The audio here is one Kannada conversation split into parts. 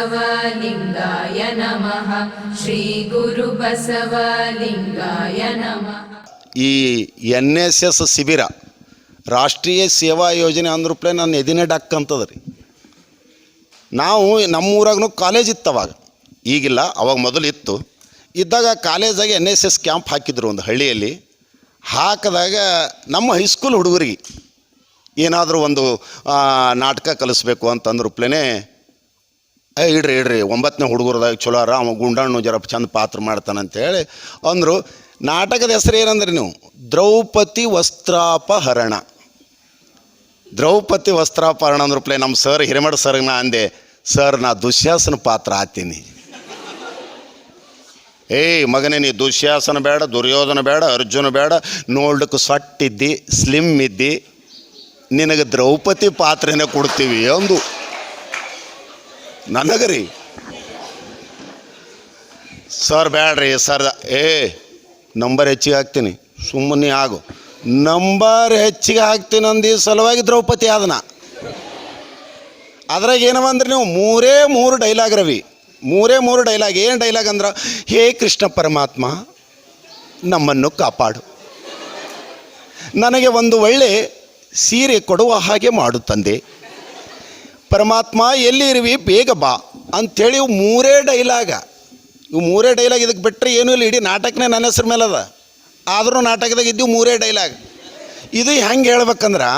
श्रीगुरुबसवलिङ्गाय नमः श्रीगुरुबसवलिङ्गाय नमः ಈ ಎನ್ ಎಸ್ ಎಸ್ ಶಿಬಿರ ರಾಷ್ಟ್ರೀಯ ಸೇವಾ ಯೋಜನೆ ಅಂದ್ರಪ್ಲೆ ನನ್ನ ಎದಿನೇ ಡಕ್ ಅಂತದ ರೀ ನಾವು ನಮ್ಮೂರಾಗೂ ಕಾಲೇಜ್ ಇತ್ತು ಅವಾಗ ಈಗಿಲ್ಲ ಅವಾಗ ಮೊದಲು ಇತ್ತು ಇದ್ದಾಗ ಕಾಲೇಜಾಗ ಎನ್ ಎಸ್ ಎಸ್ ಕ್ಯಾಂಪ್ ಹಾಕಿದ್ರು ಒಂದು ಹಳ್ಳಿಯಲ್ಲಿ ಹಾಕಿದಾಗ ನಮ್ಮ ಹೈಸ್ಕೂಲ್ ಹುಡುಗರಿಗೆ ಏನಾದರೂ ಒಂದು ನಾಟಕ ಕಲಿಸ್ಬೇಕು ಅಂತಂದ್ರೂಪ್ಲೇ ಏ, ಇಡ್ರಿ ಇಡ್ರಿ, ಒಂಬತ್ತನೇ ಹುಡುಗರದಾಗ ಚಲೋ ಅರ ಅವ ಗುಂಡಣ್ಣು ಜರ ಚಂದ ಪಾತ್ರ ಮಾಡ್ತಾನಂತೇಳಿ ಅಂದರು, ನಾಟಕದ ಹೆಸರು ಏನಂದ್ರೆ ನೀವು? ದ್ರೌಪದಿ ವಸ್ತ್ರಾಪಹರಣ. ದ್ರೌಪದಿ ವಸ್ತ್ರಾಪಹರಣ ಅಂದ್ರೂಪ್ಲೇ ನಮ್ಮ ಸರ್, ಹಿರೇಮಠ ಸರ್ಗೆ ನಾ ಅಂದೆ, ಸರ್, ನಾ ದುಶ್ಯಾಸನ ಪಾತ್ರ ಆತೀನಿ ಏಯ್ ಮಗನೇ, ನೀ ದುಶ್ಯಾಸನ ಬೇಡ, ದುರ್ಯೋಧನ ಬೇಡ, ಅರ್ಜುನ ಬೇಡ ನೋಡ್ಲಿಕ್ಕೆ ಸೊಟ್ಟಿದ್ದಿ, ಸ್ಲಿಮ್ ಇದ್ದಿ ನಿನಗೆ ದ್ರೌಪದಿ ಪಾತ್ರನೇ ಕೊಡ್ತೀವಿ ಒಂದು ನನಗರಿ. ಸರ್ ಬೇಡ್ರಿ ಸರ್ ಏ, ನಂಬರ್ ಹೆಚ್ಚಿಗೆ ಹಾಕ್ತೀನಿ. ಸುಮ್ಮನೆ ಆಗು. ನಂಬರ್ ಹೆಚ್ಚಿಗೆ ಹಾಕ್ತೀನಿ ಅಂದು ಸಲುವಾಗಿ ದ್ರೌಪದಿ ಆದನ. ಅದ್ರಾಗ ಏನವ ಅಂದ್ರೆ ನೀವು? ಮೂರೇ ಮೂರು ಡೈಲಾಗ್ ರವಿ. ಮೂರೇ ಮೂರು ಡೈಲಾಗ್ ಏನು ಡೈಲಾಗ್ ಅಂದ್ರೆ? ಹೇ ಕೃಷ್ಣ ಪರಮಾತ್ಮ, ನಮ್ಮನ್ನು ಕಾಪಾಡು. ನನಗೆ ಒಂದು ಒಳ್ಳೆ ಸೀರೆ ಕೊಡುವ ಹಾಗೆ ಮಾಡು ತಂದೆ. ಪರಮಾತ್ಮ ಎಲ್ಲಿ ಇರುವಿ ಬೇಗ ಬಾ ಅಂಥೇಳಿ ಇವು ಮೂರೇ ಡೈಲಾಗ. ಇವು ಮೂರೇ ಡೈಲಾಗ್ ಇದಕ್ಕೆ ಬಿಟ್ಟರೆ ಏನೂ ಇಲ್ಲ, ಇಡೀ ನಾಟಕನೇ ನನ್ನ ಹೆಸ್ರ ಮೇಲೆ ಅದ. ಆದರೂ ನಾಟಕದಾಗ ಇದ್ದೀವಿ ಮೂರೇ ಡೈಲಾಗ್. ಇದು ಹೆಂಗೆ ಹೇಳ್ಬೇಕಂದ್ರೆ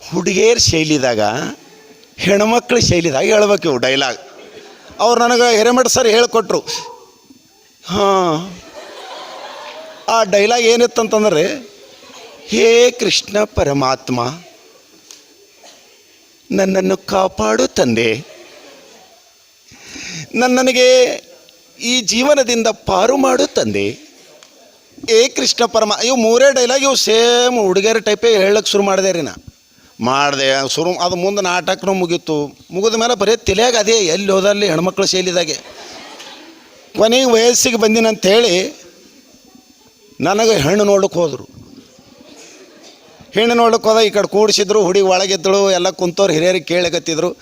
ಹುಡುಗಿಯರ ಶೈಲಿದಾಗ, ಹೆಣ್ಮಕ್ಳ ಶೈಲಿದಾಗ ಹೇಳ್ಬೇಕು ಇವು ಡೈಲಾಗ್. ಅವ್ರು ನನಗೆ ಹಿರೇಮಠ ಸರ್ ಹೇಳಿಕೊಟ್ರು, ಹಾಂ, ಆ ಡೈಲಾಗ್ ಏನಿತ್ತಂತಂದ್ರೆ ಹೇ ಕೃಷ್ಣ ಪರಮಾತ್ಮ, ನನ್ನನ್ನು ಕಾಪಾಡು ತಂದೆ. ನನ್ನನಿಗೆ ಈ ಜೀವನದಿಂದ ಪಾರು ಮಾಡು ತಂದೆ. ಏ ಕೃಷ್ಣ ಪರಮ, ಇವು ಮೂರೇ ಡೈಲಾಗ್ ಇವು ಸೇಮ್ ಹುಡುಗಿಯರ ಟೈಪೇ ಹೇಳಕ್ಕೆ ಶುರು ಮಾಡಿದೆ ರೀ ನಾ. ಮಾಡಿದೆ, ಶುರು, ಅದು ಮುಂದೆ ನಾಟಕನೂ ಮುಗೀತು. ಮುಗಿದ ಮೇಲೆ ಬರೀ ತಲೆಯಾಗ ಅದೇ ಎಲ್ಲಿ ಹೋದಲ್ಲಿ ಹೆಣ್ಮಕ್ಳು ಶೈಲಿದಾಗೆ. ಕೊನೆಗೆ ವಯಸ್ಸಿಗೆ ಬಂದಿನಂತೇಳಿ ನನಗೆ ಹೆಣ್ಣು ನೋಡಕ್ಕೆ ಹೋದರು. ಹೆಣ್ಣು ನೋಡಕ್ಕೆ ಹೋದ, ಈ ಕಡೆ ಕೂಡಿಸಿದ್ರು, ಹುಡುಗಿ ಒಳಗೆದ್ದಳು ಎಲ್ಲ ಕುಂತವ್ರು ಹಿರಿಯರಿಗೆ ಕೇಳಕತ್ತಿದ್ರು.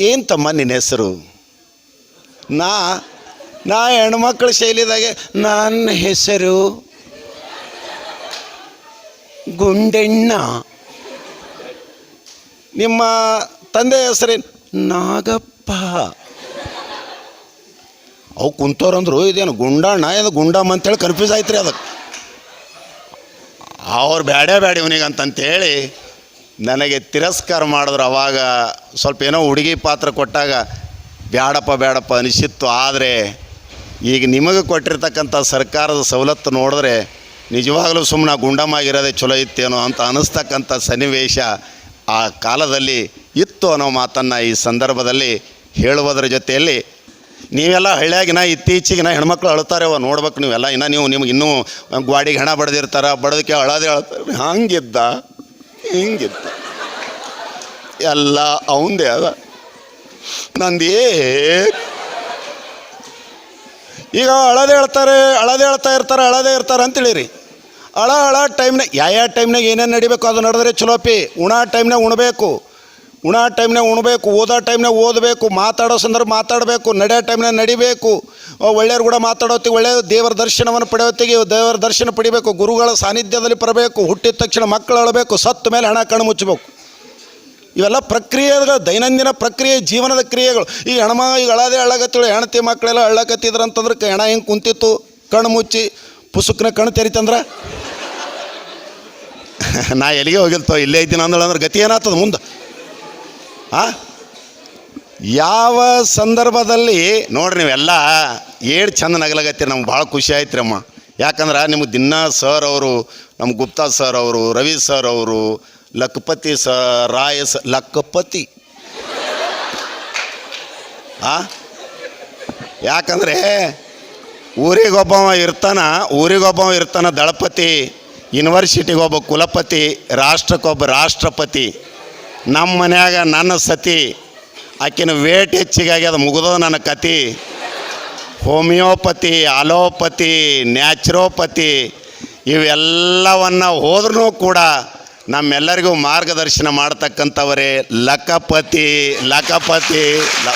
ಏನು ತಮ್ಮ ನಿನ್ನ ಹೆಸರು? ನಾ ನಾ ಹೆಣ್ಮಕ್ಳ ಶೈಲಿದಾಗೆ, ನನ್ನ ಹೆಸರು ಗುಂಡೆಣ್ಣ. ನಿಮ್ಮ ತಂದೆ ಹೆಸರೇನು? ನಾಗಪ್ಪ. ಅವು ಕುಂತವ್ರಂದ್ರು ಇದೇನು ಗುಂಡಣ್ಣ ಇದು ಗುಂಡಮ್ಮ ಅಂತೇಳಿ ಕನ್ಫ್ಯೂಸ್ ಆಯ್ತು ರೀ ಅದಕ್ಕೆ. ಅವ್ರು ಬೇಡೇ ಬೇಡ ಇವನಿಗೆ ಅಂತಂತೇಳಿ ನನಗೆ ತಿರಸ್ಕಾರ ಮಾಡಿದ್ರು ಅವಾಗ ಸ್ವಲ್ಪ ಏನೋ ಹುಡುಗಿ ಪಾತ್ರ ಕೊಟ್ಟಾಗ, ಬ್ಯಾಡಪ್ಪ ಬ್ಯಾಡಪ್ಪ, ಅನಿಸಿತ್ತು. ಆದರೆ ಈಗ ನಿಮಗೆ ಕೊಟ್ಟಿರ್ತಕ್ಕಂಥ ಸರ್ಕಾರದ ಸವಲತ್ತು ನೋಡಿದ್ರೆ ನಿಜವಾಗಲೂ ಸುಮ್ಮನೆ ಗುಂಡಮಾಗಿರೋದೆ ಚಲೋ ಇತ್ತೇನೋ ಅಂತ ಅನ್ನಿಸ್ತಕ್ಕಂಥ ಸನ್ನಿವೇಶ ಆ ಕಾಲದಲ್ಲಿ ಇತ್ತು ಅನ್ನೋ ಮಾತನ್ನು ಈ ಸಂದರ್ಭದಲ್ಲಿ ಹೇಳುವುದರ ಜೊತೆಯಲ್ಲಿ ನೀವೆಲ್ಲ ಹಳ್ಳಿಯಾಗಿನ ಇತ್ತೀಚೆಗಿನ ಹೆಣ್ಮಕ್ಳು ಅಳ್ತಾರೆ ಅವ ನೋಡ್ಬೇಕು ನೀವೆಲ್ಲ. ಇನ್ನು ನೀವು ನಿಮ್ಗೆ ಇನ್ನೂ ಗ್ವಾಡಿಗೆ ಹೆಣ ಬಡ್ದಿರ್ತಾರ, ಬಡದಕ್ಕೆ ಅಳದೆ ಅಳ್ತಾರೆ ಹಂಗಿದ್ದ? ಹಿಂಗಿದ್ದ? ಎಲ್ಲ ಅವಂದೇ ಅದ. ನಂದೇ ಈಗ ಅಳದೆ ಹೇಳ್ತಾರೆ, ಅಳದೆ ಹೇಳ್ತಾ ಇರ್ತಾರೆ, ಅಳದೆ ಇರ್ತಾರೆ ಅಂತೇಳಿರಿ. ಅಳ ಅಳ ಟೈಮ್ನಾಗ ಯಾವ ಯಾವ ಟೈಮ್ನಾಗ ಏನೇನು ನಡಿಬೇಕು ಅದು ನಡೆದ್ರೆ ಚಲೋಪಿ. ಉಣ ಟೈಮ್ನಾಗ ಉಣಬೇಕು. ಉಣ ಟೈಮ್ನಾಗ ಉಣಬೇಕು, ಓದೋ ಟೈಮ್ನಾಗ ಓದಬೇಕು, ಮಾತಾಡೋ ಸಂದರ್ಭ ಮಾತಾಡಬೇಕು, ನಡೆಯೋ ಟೈಮ್ನಾಗ ನಡಿಬೇಕು. ಒಳ್ಳೆಯವ್ರ ಕೂಡ ಮಾತಾಡೋತ್ತಿಗೆ ಒಳ್ಳೆಯ ದೇವರ ದರ್ಶನವನ್ನು ಪಡೆಯೋತ್ತಿಗೆ ದೇವರ ದರ್ಶನ ಪಡಿಬೇಕು, ಗುರುಗಳ ಸಾನ್ನಿಧ್ಯದಲ್ಲಿ ಬರಬೇಕು ಹುಟ್ಟಿದ ತಕ್ಷಣ ಮಕ್ಕಳು ಅಳಬೇಕು, ಸತ್ತು ಮೇಲೆ ಹಣ ಕಣ್ಣು ಮುಚ್ಚಬೇಕು. ಇವೆಲ್ಲ ಪ್ರಕ್ರಿಯೆಗಳು ದೈನಂದಿನ ಪ್ರಕ್ರಿಯೆ, ಜೀವನದ ಕ್ರಿಯೆಗಳು. ಈ ಹೆಣ್ಮ ಈಗ ಅಳದೇ ಅಳಗತ್ತಿಳು ಹೆಣ್ತಿ ಮಕ್ಕಳೆಲ್ಲ ಅಳ್ಳಕತ್ತಿದ್ರು ಅಂತಂದ್ರೆ ಹೆಣ ಹಿಂಗೆ ಕುಂತಿತ್ತು, ಕಣ್ಣು ಮುಚ್ಚಿ, ಪುಸುಕ್ನ ಕಣ್ಣು ತೆರಿತಂದ್ರೆ? ನಾ ಎಲ್ಲಿಗೆ ಹೋಗಿಲ್ತೋ, ಇಲ್ಲೇ ಇದ್ದೀನಿ ಅಂದ್ರೆ ಗತಿ ಏನಾಗ್ತದೆ ಮುಂದೆ? ಆ? ಯಾವ ಸಂದರ್ಭದಲ್ಲಿ, ನೋಡ್ರಿ ನೀವೆಲ್ಲ, ಏಳು ಚಂದ ನಗಲಾಗತ್ತೀರಿ, ನಮ್ಗೆ ಭಾಳ ಖುಷಿ ಆಯ್ತು ಅಮ್ಮ. ಯಾಕಂದ್ರೆ ನಿಮ್ಗೆ ದಿನ ಸರ್ ಅವರು ನಮ್ಮ ಗುಪ್ತಾ ಸರ್ ಅವರು, ರವಿ ಸರ್ ಅವರು, ಲಖಪತಿ ಸ ರಾಯ ಸ, ಲಖಪತಿ. ಆ? ಯಾಕಂದರೆ, ಊರಿಗೊಬ್ಬವ ಇರ್ತಾನ ಊರಿಗೊಬ್ಬವ ಇರ್ತಾನ ದಳಪತಿ ಯೂನಿವರ್ಸಿಟಿಗೊಬ್ಬ ಕುಲಪತಿ, ರಾಷ್ಟ್ರಕ್ಕೊಬ್ಬ ರಾಷ್ಟ್ರಪತಿ. ನಮ್ಮ ಮನ್ಯಾಗ ನನ್ನ ಸತಿ ಆಕಿನ ವೇಟ್ ಹೆಚ್ಚಿಗಾಗಿ ಅದು ಮುಗಿದೋ ನನ್ನ ಕತಿ. ಹೋಮಿಯೋಪತಿ, ಅಲೋಪತಿ, ನ್ಯಾಚುರೋಪತಿ ಇವೆಲ್ಲವನ್ನು ಹೋದ್ರೂ ಕೂಡ ನಮ್ಮೆಲ್ಲರಿಗೂ ಮಾರ್ಗದರ್ಶನ ಮಾಡ್ತಕ್ಕಂಥವರೇ ಲಕಪತಿ ಲಕಪತಿ, ಲ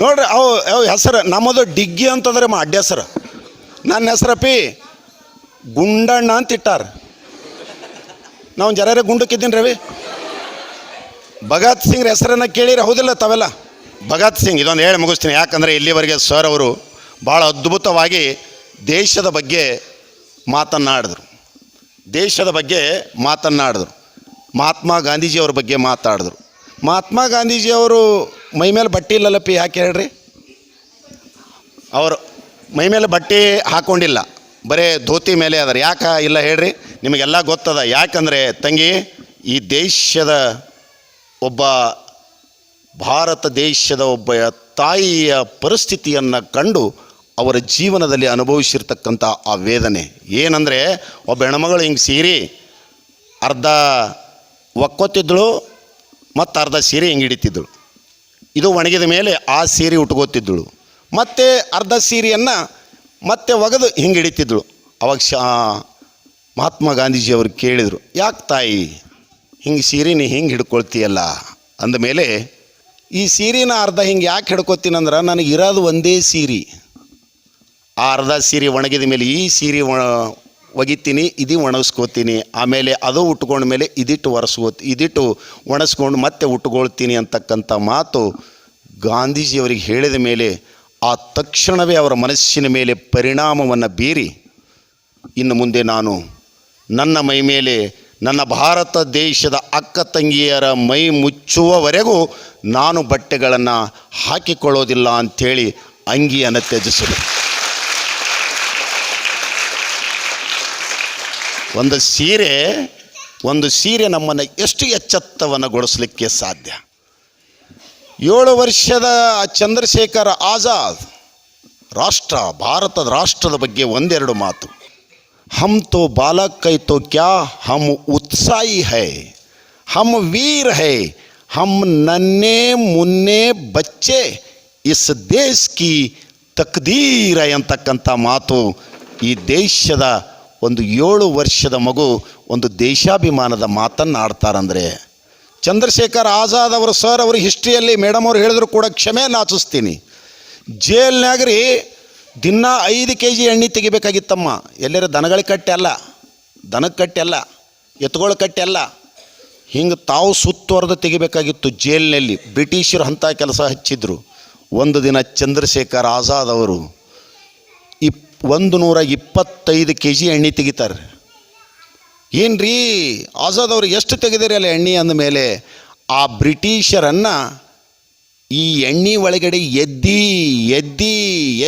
ನೋಡ್ರಿ ಅವು ಅವು ಹೆಸರು, ನಮ್ಮದು ಡಿಗ್ಗಿ ಅಂತಂದ್ರೆ ಮಾ ಅಡ್ಡ ಹೆಸರು. ನನ್ನ ಹೆಸರಪ್ಪಿ ಗುಂಡಣ್ಣ ಅಂತ ಇಟ್ಟಾರ ನಾವು ಜರಾರೆ ಗುಂಡಕ್ಕಿದ್ದೀನಿ ರವಿ. ಭಗತ್ ಸಿಂಗ್ ಹೆಸರನ್ನು ಕೇಳಿರ ಹೌದಿಲ್ಲ ತಾವೆಲ್ಲ? ಭಗತ್ ಸಿಂಗ್, ಇದೊಂದು ಹೇಳಿ ಮುಗಿಸ್ತೀನಿ. ಯಾಕಂದರೆ ಇಲ್ಲಿವರೆಗೆ ಸರ್ ಅವರು ಭಾಳ ಅದ್ಭುತವಾಗಿ ದೇಶದ ಬಗ್ಗೆ ಮಾತನ್ನಾಡಿದ್ರು. ದೇಶದ ಬಗ್ಗೆ ಮಾತನ್ನಾಡಿದ್ರು. ಮಹಾತ್ಮ ಗಾಂಧೀಜಿಯವ್ರ ಬಗ್ಗೆ ಮಾತಾಡಿದ್ರು. ಮಹಾತ್ಮ ಗಾಂಧೀಜಿಯವರು ಮೈ ಮೇಲೆ ಬಟ್ಟೆ ಇಲ್ಲಲ್ಲಪ್ಪಿ, ಯಾಕೆ ಹೇಳ್ರಿ? ಅವರು ಮೈ ಮೇಲೆ ಬಟ್ಟೆ ಹಾಕ್ಕೊಂಡಿಲ್ಲ ಬರೇ ಧೋತಿ ಮೇಲೆ ಅದರ. ಯಾಕೆ ಇಲ್ಲ ಹೇಳ್ರಿ? ನಿಮಗೆಲ್ಲ ಗೊತ್ತದ. ಯಾಕಂದರೆ ತಂಗಿ, ಈ ದೇಶದ ಒಬ್ಬ, ಭಾರತ ದೇಶದ ಒಬ್ಬ ತಾಯಿಯ ಪರಿಸ್ಥಿತಿಯನ್ನು ಕಂಡು ಅವರ ಜೀವನದಲ್ಲಿ ಅನುಭವಿಸಿರ್ತಕ್ಕಂಥ ಆ ವೇದನೆ. ಏನಂದರೆ, ಒಬ್ಬ ಹೆಣ್ಮಗಳು ಹಿಂಗೆ ಸೀರೆ, ಅರ್ಧ ಒಕ್ಕೊತಿದ್ದಳು ಮತ್ತು ಅರ್ಧ ಸೀರೆ ಹಿಂಗೆ ಹಿಡಿತಿದ್ದಳು ಇದು ಒಣಗಿದ ಮೇಲೆ ಆ ಸೀರೆ ಉಟ್ಕೋತಿದ್ದಳು ಮತ್ತು ಅರ್ಧ ಸೀರೆಯನ್ನು ಮತ್ತೆ ಒಗೆದು ಹಿಂಗೆ ಹಿಡಿತಿದ್ಳು. ಅವಾಗ ಶಾ, ಮಹಾತ್ಮ ಗಾಂಧೀಜಿಯವರು ಕೇಳಿದರು, ಯಾಕೆ ತಾಯಿ, ಹಿಂಗೆ ಸೀರೆನ ಹಿಂಗೆ ಹಿಡ್ಕೊಳ್ತೀಯಲ್ಲ? ಅಂದಮೇಲೆ ಈ ಸೀರೆನ ಅರ್ಧ ಹಿಂಗೆ ಯಾಕೆ ಹಿಡ್ಕೊತೀನಂದ್ರೆ ನನಗೆ ಇರೋದು ಒಂದೇ ಸೀರೆ. ಆ ಅರ್ಧ ಸೀರೆ ಒಣಗಿದ ಮೇಲೆ ಈ ಸೀರೆ ಒಣ ಒಗಿತೀನಿ, ಇದು ಒಣಗಿಸ್ಕೋತೀನಿ. ಆಮೇಲೆ ಅದು ಉಟ್ಕೊಂಡ ಮೇಲೆ ಇದಿಟ್ಟು ಒರೆಸ್ಕೋ ಇದಿಟ್ಟು ಒಣಸ್ಕೊಂಡು ಮತ್ತೆ ಉಟ್ಕೊಳ್ತೀನಿ ಅಂತಕ್ಕಂಥ ಮಾತು ಗಾಂಧೀಜಿಯವರಿಗೆ ಹೇಳಿದ ಮೇಲೆ ಆ ತಕ್ಷಣವೇ ಅವರ ಮನಸ್ಸಿನ ಮೇಲೆ ಪರಿಣಾಮವನ್ನು ಬೀರಿ ಇನ್ನು ಮುಂದೆ ನಾನು ನನ್ನ ಮೈ ಮೇಲೆ ನನ್ನ ಭಾರತ ದೇಶದ ಅಕ್ಕ ತಂಗಿಯರ ಮೈ ಮುಚ್ಚುವವರೆಗೂ ನಾನು ಬಟ್ಟೆಗಳನ್ನು ಹಾಕಿಕೊಳ್ಳೋದಿಲ್ಲ ಅಂಥೇಳಿ ಅಂಗಿಯನ್ನು ತ್ಯಜಿಸಿದೆ. ಒಂದು ಸೀರೆ ಒಂದು ಸೀರೆ ನಮ್ಮನ್ನು ಎಷ್ಟು ಎಚ್ಚೆತ್ತವನ್ನಗೊಳಿಸಲಿಕ್ಕೆ ಸಾಧ್ಯ? ಏಳು ವರ್ಷದ ಚಂದ್ರಶೇಖರ್ ಆಜಾದ್ ರಾಷ್ಟ್ರ, ಭಾರತದ ರಾಷ್ಟ್ರದ ಬಗ್ಗೆ ಒಂದೆರಡು ಮಾತು. ಹಮ್ ತೋ ಬಾಲಕ್, ಕೈ ತೋ ಕ್ಯಾ, ಹಮ್ ಉತ್ಸಾಹಿ ಹೈ, ಹಮ್ ವೀರ್ ಹೈ, ಹಮ್ ನನ್ನೆ ಮುನ್ನೆ ಬಚ್ಚೆ, ಇಸ್ ದೇಶ್ ಕಿ ತಕ್ದೀರ ಅಂತಕ್ಕಂಥ ಮಾತು ಈ ದೇಶದ ಒಂದು ಏಳು ವರ್ಷದ ಮಗು ಒಂದು ದೇಶಾಭಿಮಾನದ ಮಾತನ್ನು ಆಡ್ತಾರಂದರೆ ಚಂದ್ರಶೇಖರ್ ಆಜಾದ್ ಅವರು ಸರ್ ಅವರು ಹಿಸ್ಟ್ರಿಯಲ್ಲಿ ಮೇಡಮ್ ಅವ್ರು ಹೇಳಿದ್ರು ಕೂಡ ಕ್ಷಮೆ ನಾಚಿಸ್ತೀನಿ. ಜೇಲ್ನಾಗ್ರಿ ದಿನ ಐದು ಕೆ ಜಿ ಎಣ್ಣೆ ತೆಗಿಬೇಕಾಗಿತ್ತಮ್ಮ. ಎಲ್ಲರ ದನಗಳಿಗೆ ಕಟ್ಟಿ ಅಲ್ಲ ದನಕ್ಕೆ ಕಟ್ಟಿ ಅಲ್ಲ ಎತ್ತುಗಳ ಕಟ್ಟಿ ಅಲ್ಲ. ಹಿಂಗೆ ತಾವು ಸುತ್ತುವರೆದು ತೆಗಿಬೇಕಾಗಿತ್ತು ಜೇಲಿನಲ್ಲಿ. ಬ್ರಿಟಿಷರು ಅಂಥ ಕೆಲಸ ಹಚ್ಚಿದ್ರು. ಒಂದು ದಿನ ಚಂದ್ರಶೇಖರ್ ಆಜಾದ್ ಅವರು ಇಪ್ ಒಂದು ನೂರ ಇಪ್ಪತ್ತೈದು ಕೆ ಜಿ ಎಣ್ಣೆ ತೆಗಿತಾರೆ. ಏನು ರೀ ಆಜಾದ್ ಅವರು ಎಷ್ಟು ತೆಗೆದಿರಿ ಅಲ್ಲ ಎಣ್ಣೆ ಅಂದಮೇಲೆ ಆ ಬ್ರಿಟಿಷರನ್ನು ಈ ಎಣ್ಣೆ ಒಳಗಡೆ ಎದ್ದಿ ಎದ್ದಿ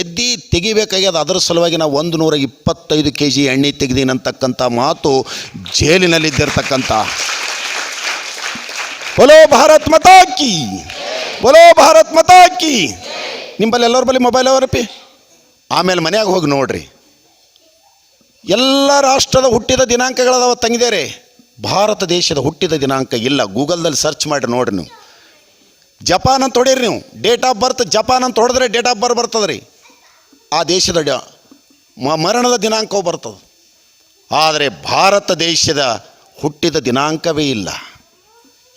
ಎದ್ದಿ ತೆಗಿಬೇಕಾಗ್ಯದ. ಅದರ ಸಲುವಾಗಿ ನಾವು ಒಂದು ನೂರ ಇಪ್ಪತ್ತೈದು ಕೆ ಜಿ ಎಣ್ಣೆ ತೆಗೆದೀನಂತಕ್ಕಂಥ ಮಾತು ಜೈಲಿನಲ್ಲಿದ್ದಿರ್ತಕ್ಕಂಥ. ಬಲೋ ಭಾರತ್ ಮತಾಕಿ ಬಲೋ ಭಾರತ್ ಮತಾಕಿ ನಿಂಬಲ್ಲಿ ಎಲ್ಲರ ಬಳಿ ಮೊಬೈಲ್ ಅವರಪ್ಪಿ? ಆಮೇಲೆ ಮನೆಯಾಗ ಹೋಗಿ ನೋಡ್ರಿ. ಎಲ್ಲ ರಾಷ್ಟ್ರದ ಹುಟ್ಟಿದ ದಿನಾಂಕಗಳದಾವ ತಂಗಿದೇರಿ. ಭಾರತ ದೇಶದ ಹುಟ್ಟಿದ ದಿನಾಂಕ ಇಲ್ಲ. ಗೂಗಲ್ದಲ್ಲಿ ಸರ್ಚ್ ಮಾಡಿ ನೋಡ್ರಿ ನೀವು. ಜಪಾನ್ ಅಂತ ಹೊಡೀರಿ ನೀವು. ಡೇಟ್ ಆಫ್ ಬರ್ತ್ ಜಪಾನ್ ಅಂತ ಹೊಡೆದ್ರೆ ಡೇಟ್ ಆಫ್ ಬರ್ತ್ ಬರ್ತದೆ ರೀ ಆ ದೇಶದ ಮರಣದ ದಿನಾಂಕವು ಬರ್ತದೆ. ಆದರೆ ಭಾರತ ದೇಶದ ಹುಟ್ಟಿದ ದಿನಾಂಕವೇ ಇಲ್ಲ.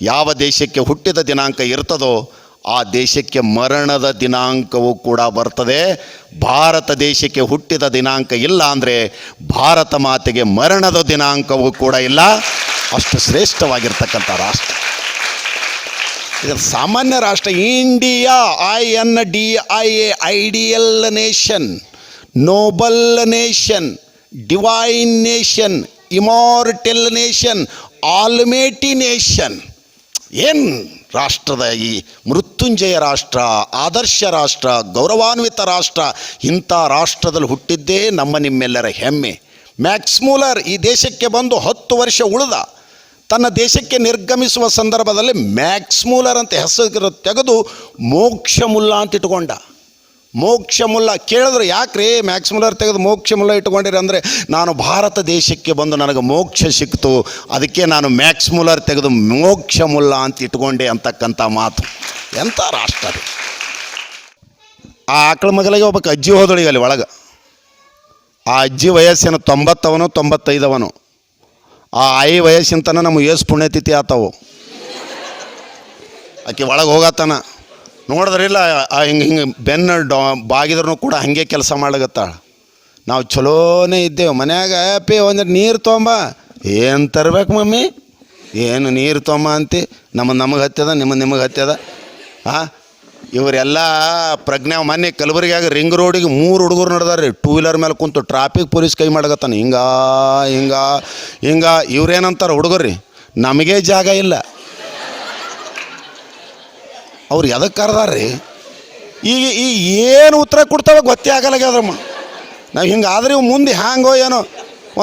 ಯಾವ ದೇಶಕ್ಕೆ ಹುಟ್ಟಿದ ದಿನಾಂಕ ಇರ್ತದೋ ಆ ದೇಶಕ್ಕೆ ಮರಣದ ದಿನಾಂಕವೂ ಕೂಡ ಬರ್ತದೆ. ಭಾರತ ದೇಶಕ್ಕೆ ಹುಟ್ಟಿದ ದಿನಾಂಕ ಇಲ್ಲ ಅಂದರೆ ಭಾರತ ಮಾತೆಗೆ ಮರಣದ ದಿನಾಂಕವೂ ಕೂಡ ಇಲ್ಲ. ಅಷ್ಟು ಶ್ರೇಷ್ಠವಾಗಿರ್ತಕ್ಕಂಥ ರಾಷ್ಟ್ರ. ಇದು ಸಾಮಾನ್ಯ ರಾಷ್ಟ್ರ. India, I N D I A, ideal nation, noble nation, divine nation, immortal nation, almighty nation. ಏನು ರಾಷ್ಟ್ರದ ಈ ಮೃತ್ಯುಂಜಯ ರಾಷ್ಟ್ರ, ಆದರ್ಶ ರಾಷ್ಟ್ರ, ಗೌರವಾನ್ವಿತ ರಾಷ್ಟ್ರ, ಇಂಥ ರಾಷ್ಟ್ರದಲ್ಲಿ ಹುಟ್ಟಿದ್ದೇ ನಮ್ಮ ನಿಮ್ಮೆಲ್ಲರ ಹೆಮ್ಮೆ. ಮ್ಯಾಕ್ಸ್ಮೂಲರ್ ಈ ದೇಶಕ್ಕೆ ಬಂದು ಹತ್ತು ವರ್ಷ ಉಳಿದ. ತನ್ನ ದೇಶಕ್ಕೆ ನಿರ್ಗಮಿಸುವ ಸಂದರ್ಭದಲ್ಲಿ ಮ್ಯಾಕ್ಸ್ಮೂಲರ್ ಅಂತ ಹೆಸರು ತೆಗೆದು ಮೋಕ್ಷ ಮುಲ್ಲ ಅಂತ ಇಟ್ಕೊಂಡ. ಮೋಕ್ಷ ಮುಲ್ಲ ಕೇಳಿದ್ರು ಯಾಕ್ರಿ ಮ್ಯಾಕ್ಸ್ಮುಲರ್ ತೆಗೆದು ಮೋಕ್ಷ ಮುಲ್ಲ ಇಟ್ಕೊಂಡಿರಿ ಅಂದರೆ, ನಾನು ಭಾರತ ದೇಶಕ್ಕೆ ಬಂದು ನನಗೆ ಮೋಕ್ಷ ಸಿಕ್ತು, ಅದಕ್ಕೆ ನಾನು ಮ್ಯಾಕ್ಸ್ಮುಲರ್ ತೆಗೆದು ಮೋಕ್ಷ ಮುಲ್ಲ ಅಂತ ಇಟ್ಕೊಂಡೆ ಅಂತಕ್ಕಂಥ ಮಾತು. ಎಂಥ ರಾಷ್ಟ್ರ ಆ ಆಕಳ ಮಗಲಿಗೆ ಒಬ್ಬ ಅಜ್ಜಿ ಹೋದಳಿಗೆ ಅಲ್ಲಿ ಒಳಗೆ. ಆ ಅಜ್ಜಿ ವಯಸ್ಸಿನ ತೊಂಬತ್ತವನು, ತೊಂಬತ್ತೈದವನು. ಆ ಐ ವಯಸ್ಸಿನ ತನ ನಮಗೆ ಏಸು ಪುಣ್ಯತಿಥಿ ಆತವು. ಆಕೆ ಒಳಗೆ ಹೋಗತ್ತಾನ ನೋಡಿದ್ರಿಲ್ಲ ಹಿಂಗೆ ಹಿಂಗೆ ಬೆನ್ನು ಡಾ ಬಾಗಿದ್ರು ಕೂಡ ಹಾಗೆ ಕೆಲಸ ಮಾಡ್ಲಗತ್ತಾಳ ನಾವು ಚಲೋನೇ ಇದ್ದೇವೆ, ಮನ್ಯಾಗ, ಪಿ, ಒಂದು ನೀರು ತೊಂಬ ಏನು ತರ್ಬೇಕು ಮಮ್ಮಿ? ಏನು ನೀರು ತೊಂಬ ಅಂತಿ, ನಮ್ಮ, ನಮಗೆ ಹತ್ತದ ನಿಮ್ಮ, ನಿಮಗೆ ಹತ್ತದ ಹಾಂ ಇವರೆಲ್ಲ ಪ್ರಜ್ಞಾ, ಮೊನ್ನೆ ಕಲಬುರಗಿಯಾಗ ರಿಂಗ್ ರೋಡಿಗೆ ಮೂರು ಹುಡುಗರು ನಡೆದಾರೆ ರೀ ಟೂ ವೀಲರ್ ಮೇಲೆ ಕುಂತು ಟ್ರಾಫಿಕ್ ಪೊಲೀಸ್ ಕೈ ಮಾಡ್ಗತ್ತಾನೆ ಹಿಂಗ ಹಿಂಗ ಹಿಂಗ, ಇವ್ರೇನಂತಾರೆ ಹುಡುಗರು ರೀ ನಮಗೇ ಜಾಗ ಇಲ್ಲ. ಅವ್ರು ಎದಕ್ಕೆ ಕರೆದಾರ್ರಿ? ಈಗ ಈ ಏನು ಉತ್ತರ ಕೊಡ್ತಾವ ಗೊತ್ತೇ ಆಗಲ್ಲಾಗ್ಯದ್ರಮ್ಮ ನಾವು ಹಿಂಗೆ ಆದ್ರೆ ಇವು ಮುಂದೆ ಹ್ಯಾಂಗೋ ಏನೋ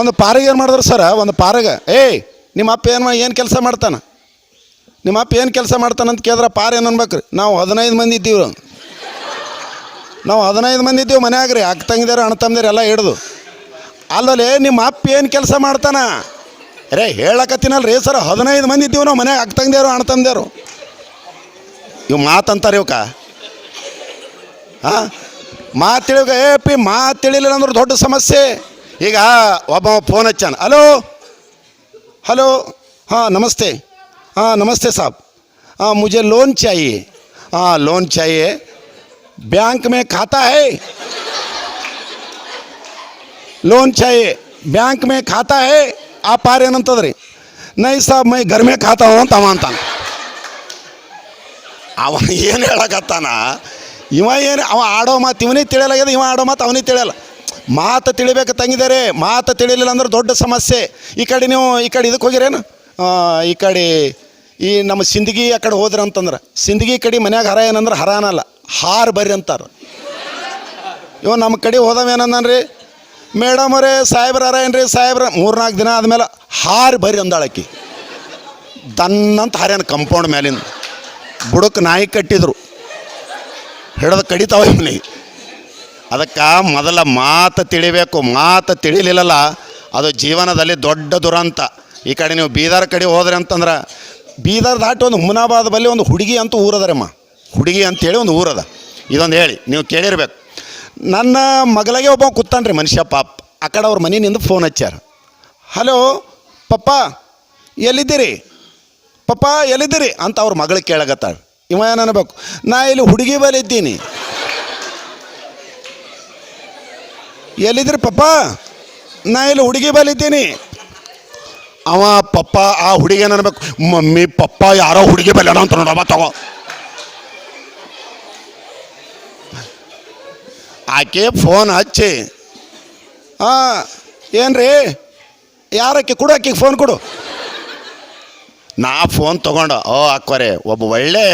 ಒಂದು ಪಾರಿಗೆ ಏನು ಮಾಡಿದ್ರು ಸರ, ಒಂದು ಪಾರಿಗೆ, ಏಯ್, ನಿಮ್ಮ ಅಪ್ಪ ಏನು ಏನು ಕೆಲಸ ಮಾಡ್ತಾನೆ? ನಿಮ್ಮ ಅಪ್ಪ ಏನು ಕೆಲಸ ಮಾಡ್ತಾನೆ ಅಂತ ಕೇಳಿದ್ರೆ ಪಾರ ಏನು ಅನ್ಬೇಕ್ರಿ? ನಾವು ಹದಿನೈದು ಮಂದಿ ಇದ್ದೀವಿ ನಾವು ಹದಿನೈದು ಮಂದಿ ಇದ್ದೀವಿ ಮನ್ಯಾಗ ರೀ ಅಕ್ಕ ತಂಗಿದಾರ, ಅಣ್ಣ ತಮ್ಮದಿರು ಎಲ್ಲ ಹಿಡ್ದು. ಅಲ್ಲಲ್ಲಿ ನಿಮ್ಮ ಅಪ್ಪ ಏನು ಕೆಲಸ ಮಾಡ್ತಾನ? ರೇ, ಹೇಳಕತ್ತಿನಲ್ರಿ ಸರ್, ಹದಿನೈದು ಮಂದಿ ಇದ್ದೀವಿ ನಾವು ಮನ್ಯಾಗ ಅಕ್ಕ ತಂಗಿದಾರು, ಅಣ್ಣ ತಮ್ಮದಿರು. ಇವು ಮಾತಂತಾರೆ ಇವಕ್ಕ ಹಾಂ ಮಾತು ತಿಳಿಗ ಏ ಪಿ ಮಾತು ತಿಳಿಲಿಲ್ಲ ಅಂದ್ರೆ ದೊಡ್ಡ ಸಮಸ್ಯೆ ಈಗ ಒಬ್ಬ ಫೋನ್ ಹಚ್ಚಾನ ಹಲೋ ಹಲೋ हाँ नमस्ते हाँ नमस्ते साहब हाँ मुझे लोन चाहिए हाँ लोन चाहिए बैंक में खाता है लोन चाहिए बैंक में खाता है आप आ रहे ಏನಂತದ್ರಿ नहीं साहब मैं घर में खाता हूँ ಅಂತ ಅವ ಅಂತಾನ ಅವ ಏನು ಹೇಳಕತ್ತಾನ? ಇವ ಏನು ಅವ ಆಡೋ ಮಾತು ಇವನಿಗೆ ತಿಳಿಯಲಾಗ್ಯದ ಇವ ಆಡೋ ಮಾತು ಅವನಿಗೆ ತಿಳಿಯಲ್ಲ. ಮಾತು ತಿಳಿಬೇಕು ತಂಗಿದ್ದಾರೆ ಮಾತು ತಿಳಿಲಿಲ್ಲ ಅಂದ್ರೆ ದೊಡ್ಡ ಸಮಸ್ಯೆ. ಈ ಕಡೆ ನೀವು, ಈ ಕಡೆ ಇದಕ್ಕೆ ಹೋಗಿರೇನು ಈ ಕಡೆ ಈ ನಮ್ಮ ಸಿಂದಗಿ ಆ ಕಡೆ ಹೋದ್ರೆ ಅಂತಂದ್ರೆ, ಸಿಂದಗಿ ಕಡೆ ಮನ್ಯಾಗ ಹರ ಏನಂದ್ರೆ ಹರ ಅನ್ನಲ್ಲ ಹಾರು ಬರ್ರಿ ಅಂತಾರೆ. ಇವ ನಮ್ಮ ಕಡೆ ಹೋದವ ಏನಂದನ್ರಿ? ಮೇಡಮ್ ಅವರೇ, ಸಾಹೇಬ್ರ ಹರ ಏನ್ರಿ? ಸಾಹೇಬ್ರ, ಮೂರ್ನಾಲ್ಕು ದಿನ ಆದಮೇಲೆ ಹಾರು ಬರ್ರಿ ಅಂದಾಳಕಿ ದನ್ನಂತ ಹರ್ಯಾನ ಕಂಪೌಂಡ್ ಮೇಲಿಂದ ಬುಡಕ್ಕೆ ನಾಯಿ ಕಟ್ಟಿದ್ರು. ಹಿಡಿದು ಕಡಿತಾವ ಇವನಿಗೆ ಅದಕ್ಕೆ ಮೊದಲ ಮಾತು ತಿಳಿಬೇಕು. ಮಾತು ತಿಳಿಲಿಲ್ಲಲ್ಲ, ಅದು ಜೀವನದಲ್ಲಿ ದೊಡ್ಡ ದುರಂತ. ಈ ಕಡೆ ನೀವು ಬೀದರ್ ಕಡೆ ಹೋದ್ರೆ ಅಂತಂದ್ರೆ, ಬೀದರ್ ದಾಟಿ ಒಂದು ಹುಮನಾಬಾದ್ ಬಲ್ಲಿ ಒಂದು ಹುಡುಗಿ ಅಂತ ಊರದರಮ್ಮ. ಹುಡುಗಿ ಅಂತೇಳಿ ಒಂದು ಊರದ. ಇದೊಂದು ಹೇಳಿ, ನೀವು ಕೇಳಿರ್ಬೇಕು. ನನ್ನ ಮಗಳಿಗೆ ಒಬ್ಬ ಕೂತಾನ್ರಿ ಮನುಷ್ಯ ಪಾಪ್ ಆ ಕಡೆ ಅವ್ರ ಮನೆಯಿಂದ ಫೋನ್ ಹಚ್ಚಾರ ಹಲೋ, ಪಪ್ಪ, ಎಲ್ಲಿದ್ದೀರಿ? ಪಪ್ಪ, ಎಲ್ಲಿದ್ದೀರಿ? ಅಂತ ಅವ್ರ ಮಗಳು ಕೇಳಕತ್ತಾಳೆ. ಇವ ಏನು ಅನ್ನಬೇಕು ನಾ ಇಲ್ಲಿ ಹುಡುಗಿ ಬಲಿದ್ದೀನಿ ಎಲ್ಲಿದ್ರಿ ಪಪ್ಪ? ನಾ ಇಲ್ಲಿ ಹುಡುಗಿ ಬಲಿದ್ದೀನಿ ಅವ ಪಪ್ಪ, ಆ ಹುಡುಗಿ ಏನಬೇಕು ಮಮ್ಮಿ, ಪಪ್ಪ, ಯಾರೋ ಹುಡುಗಿ ಅಡ ಅಂತ ನೋಡಮ್ಮ ತಗೋ. ಆಕೆ ಫೋನ್ ಹಚ್ಚಿ ಹಾಂ ಏನ್ರಿ? ಯಾರಕ್ಕೆ ಕೊಡು ಆಕೆಗೆ ಫೋನ್ ಕೊಡು. ನಾ ಫೋನ್ ತೊಗೊಂಡು, ಓ ಅಕ್ವರೆ, ಒಬ್ಬ ಒಳ್ಳೆ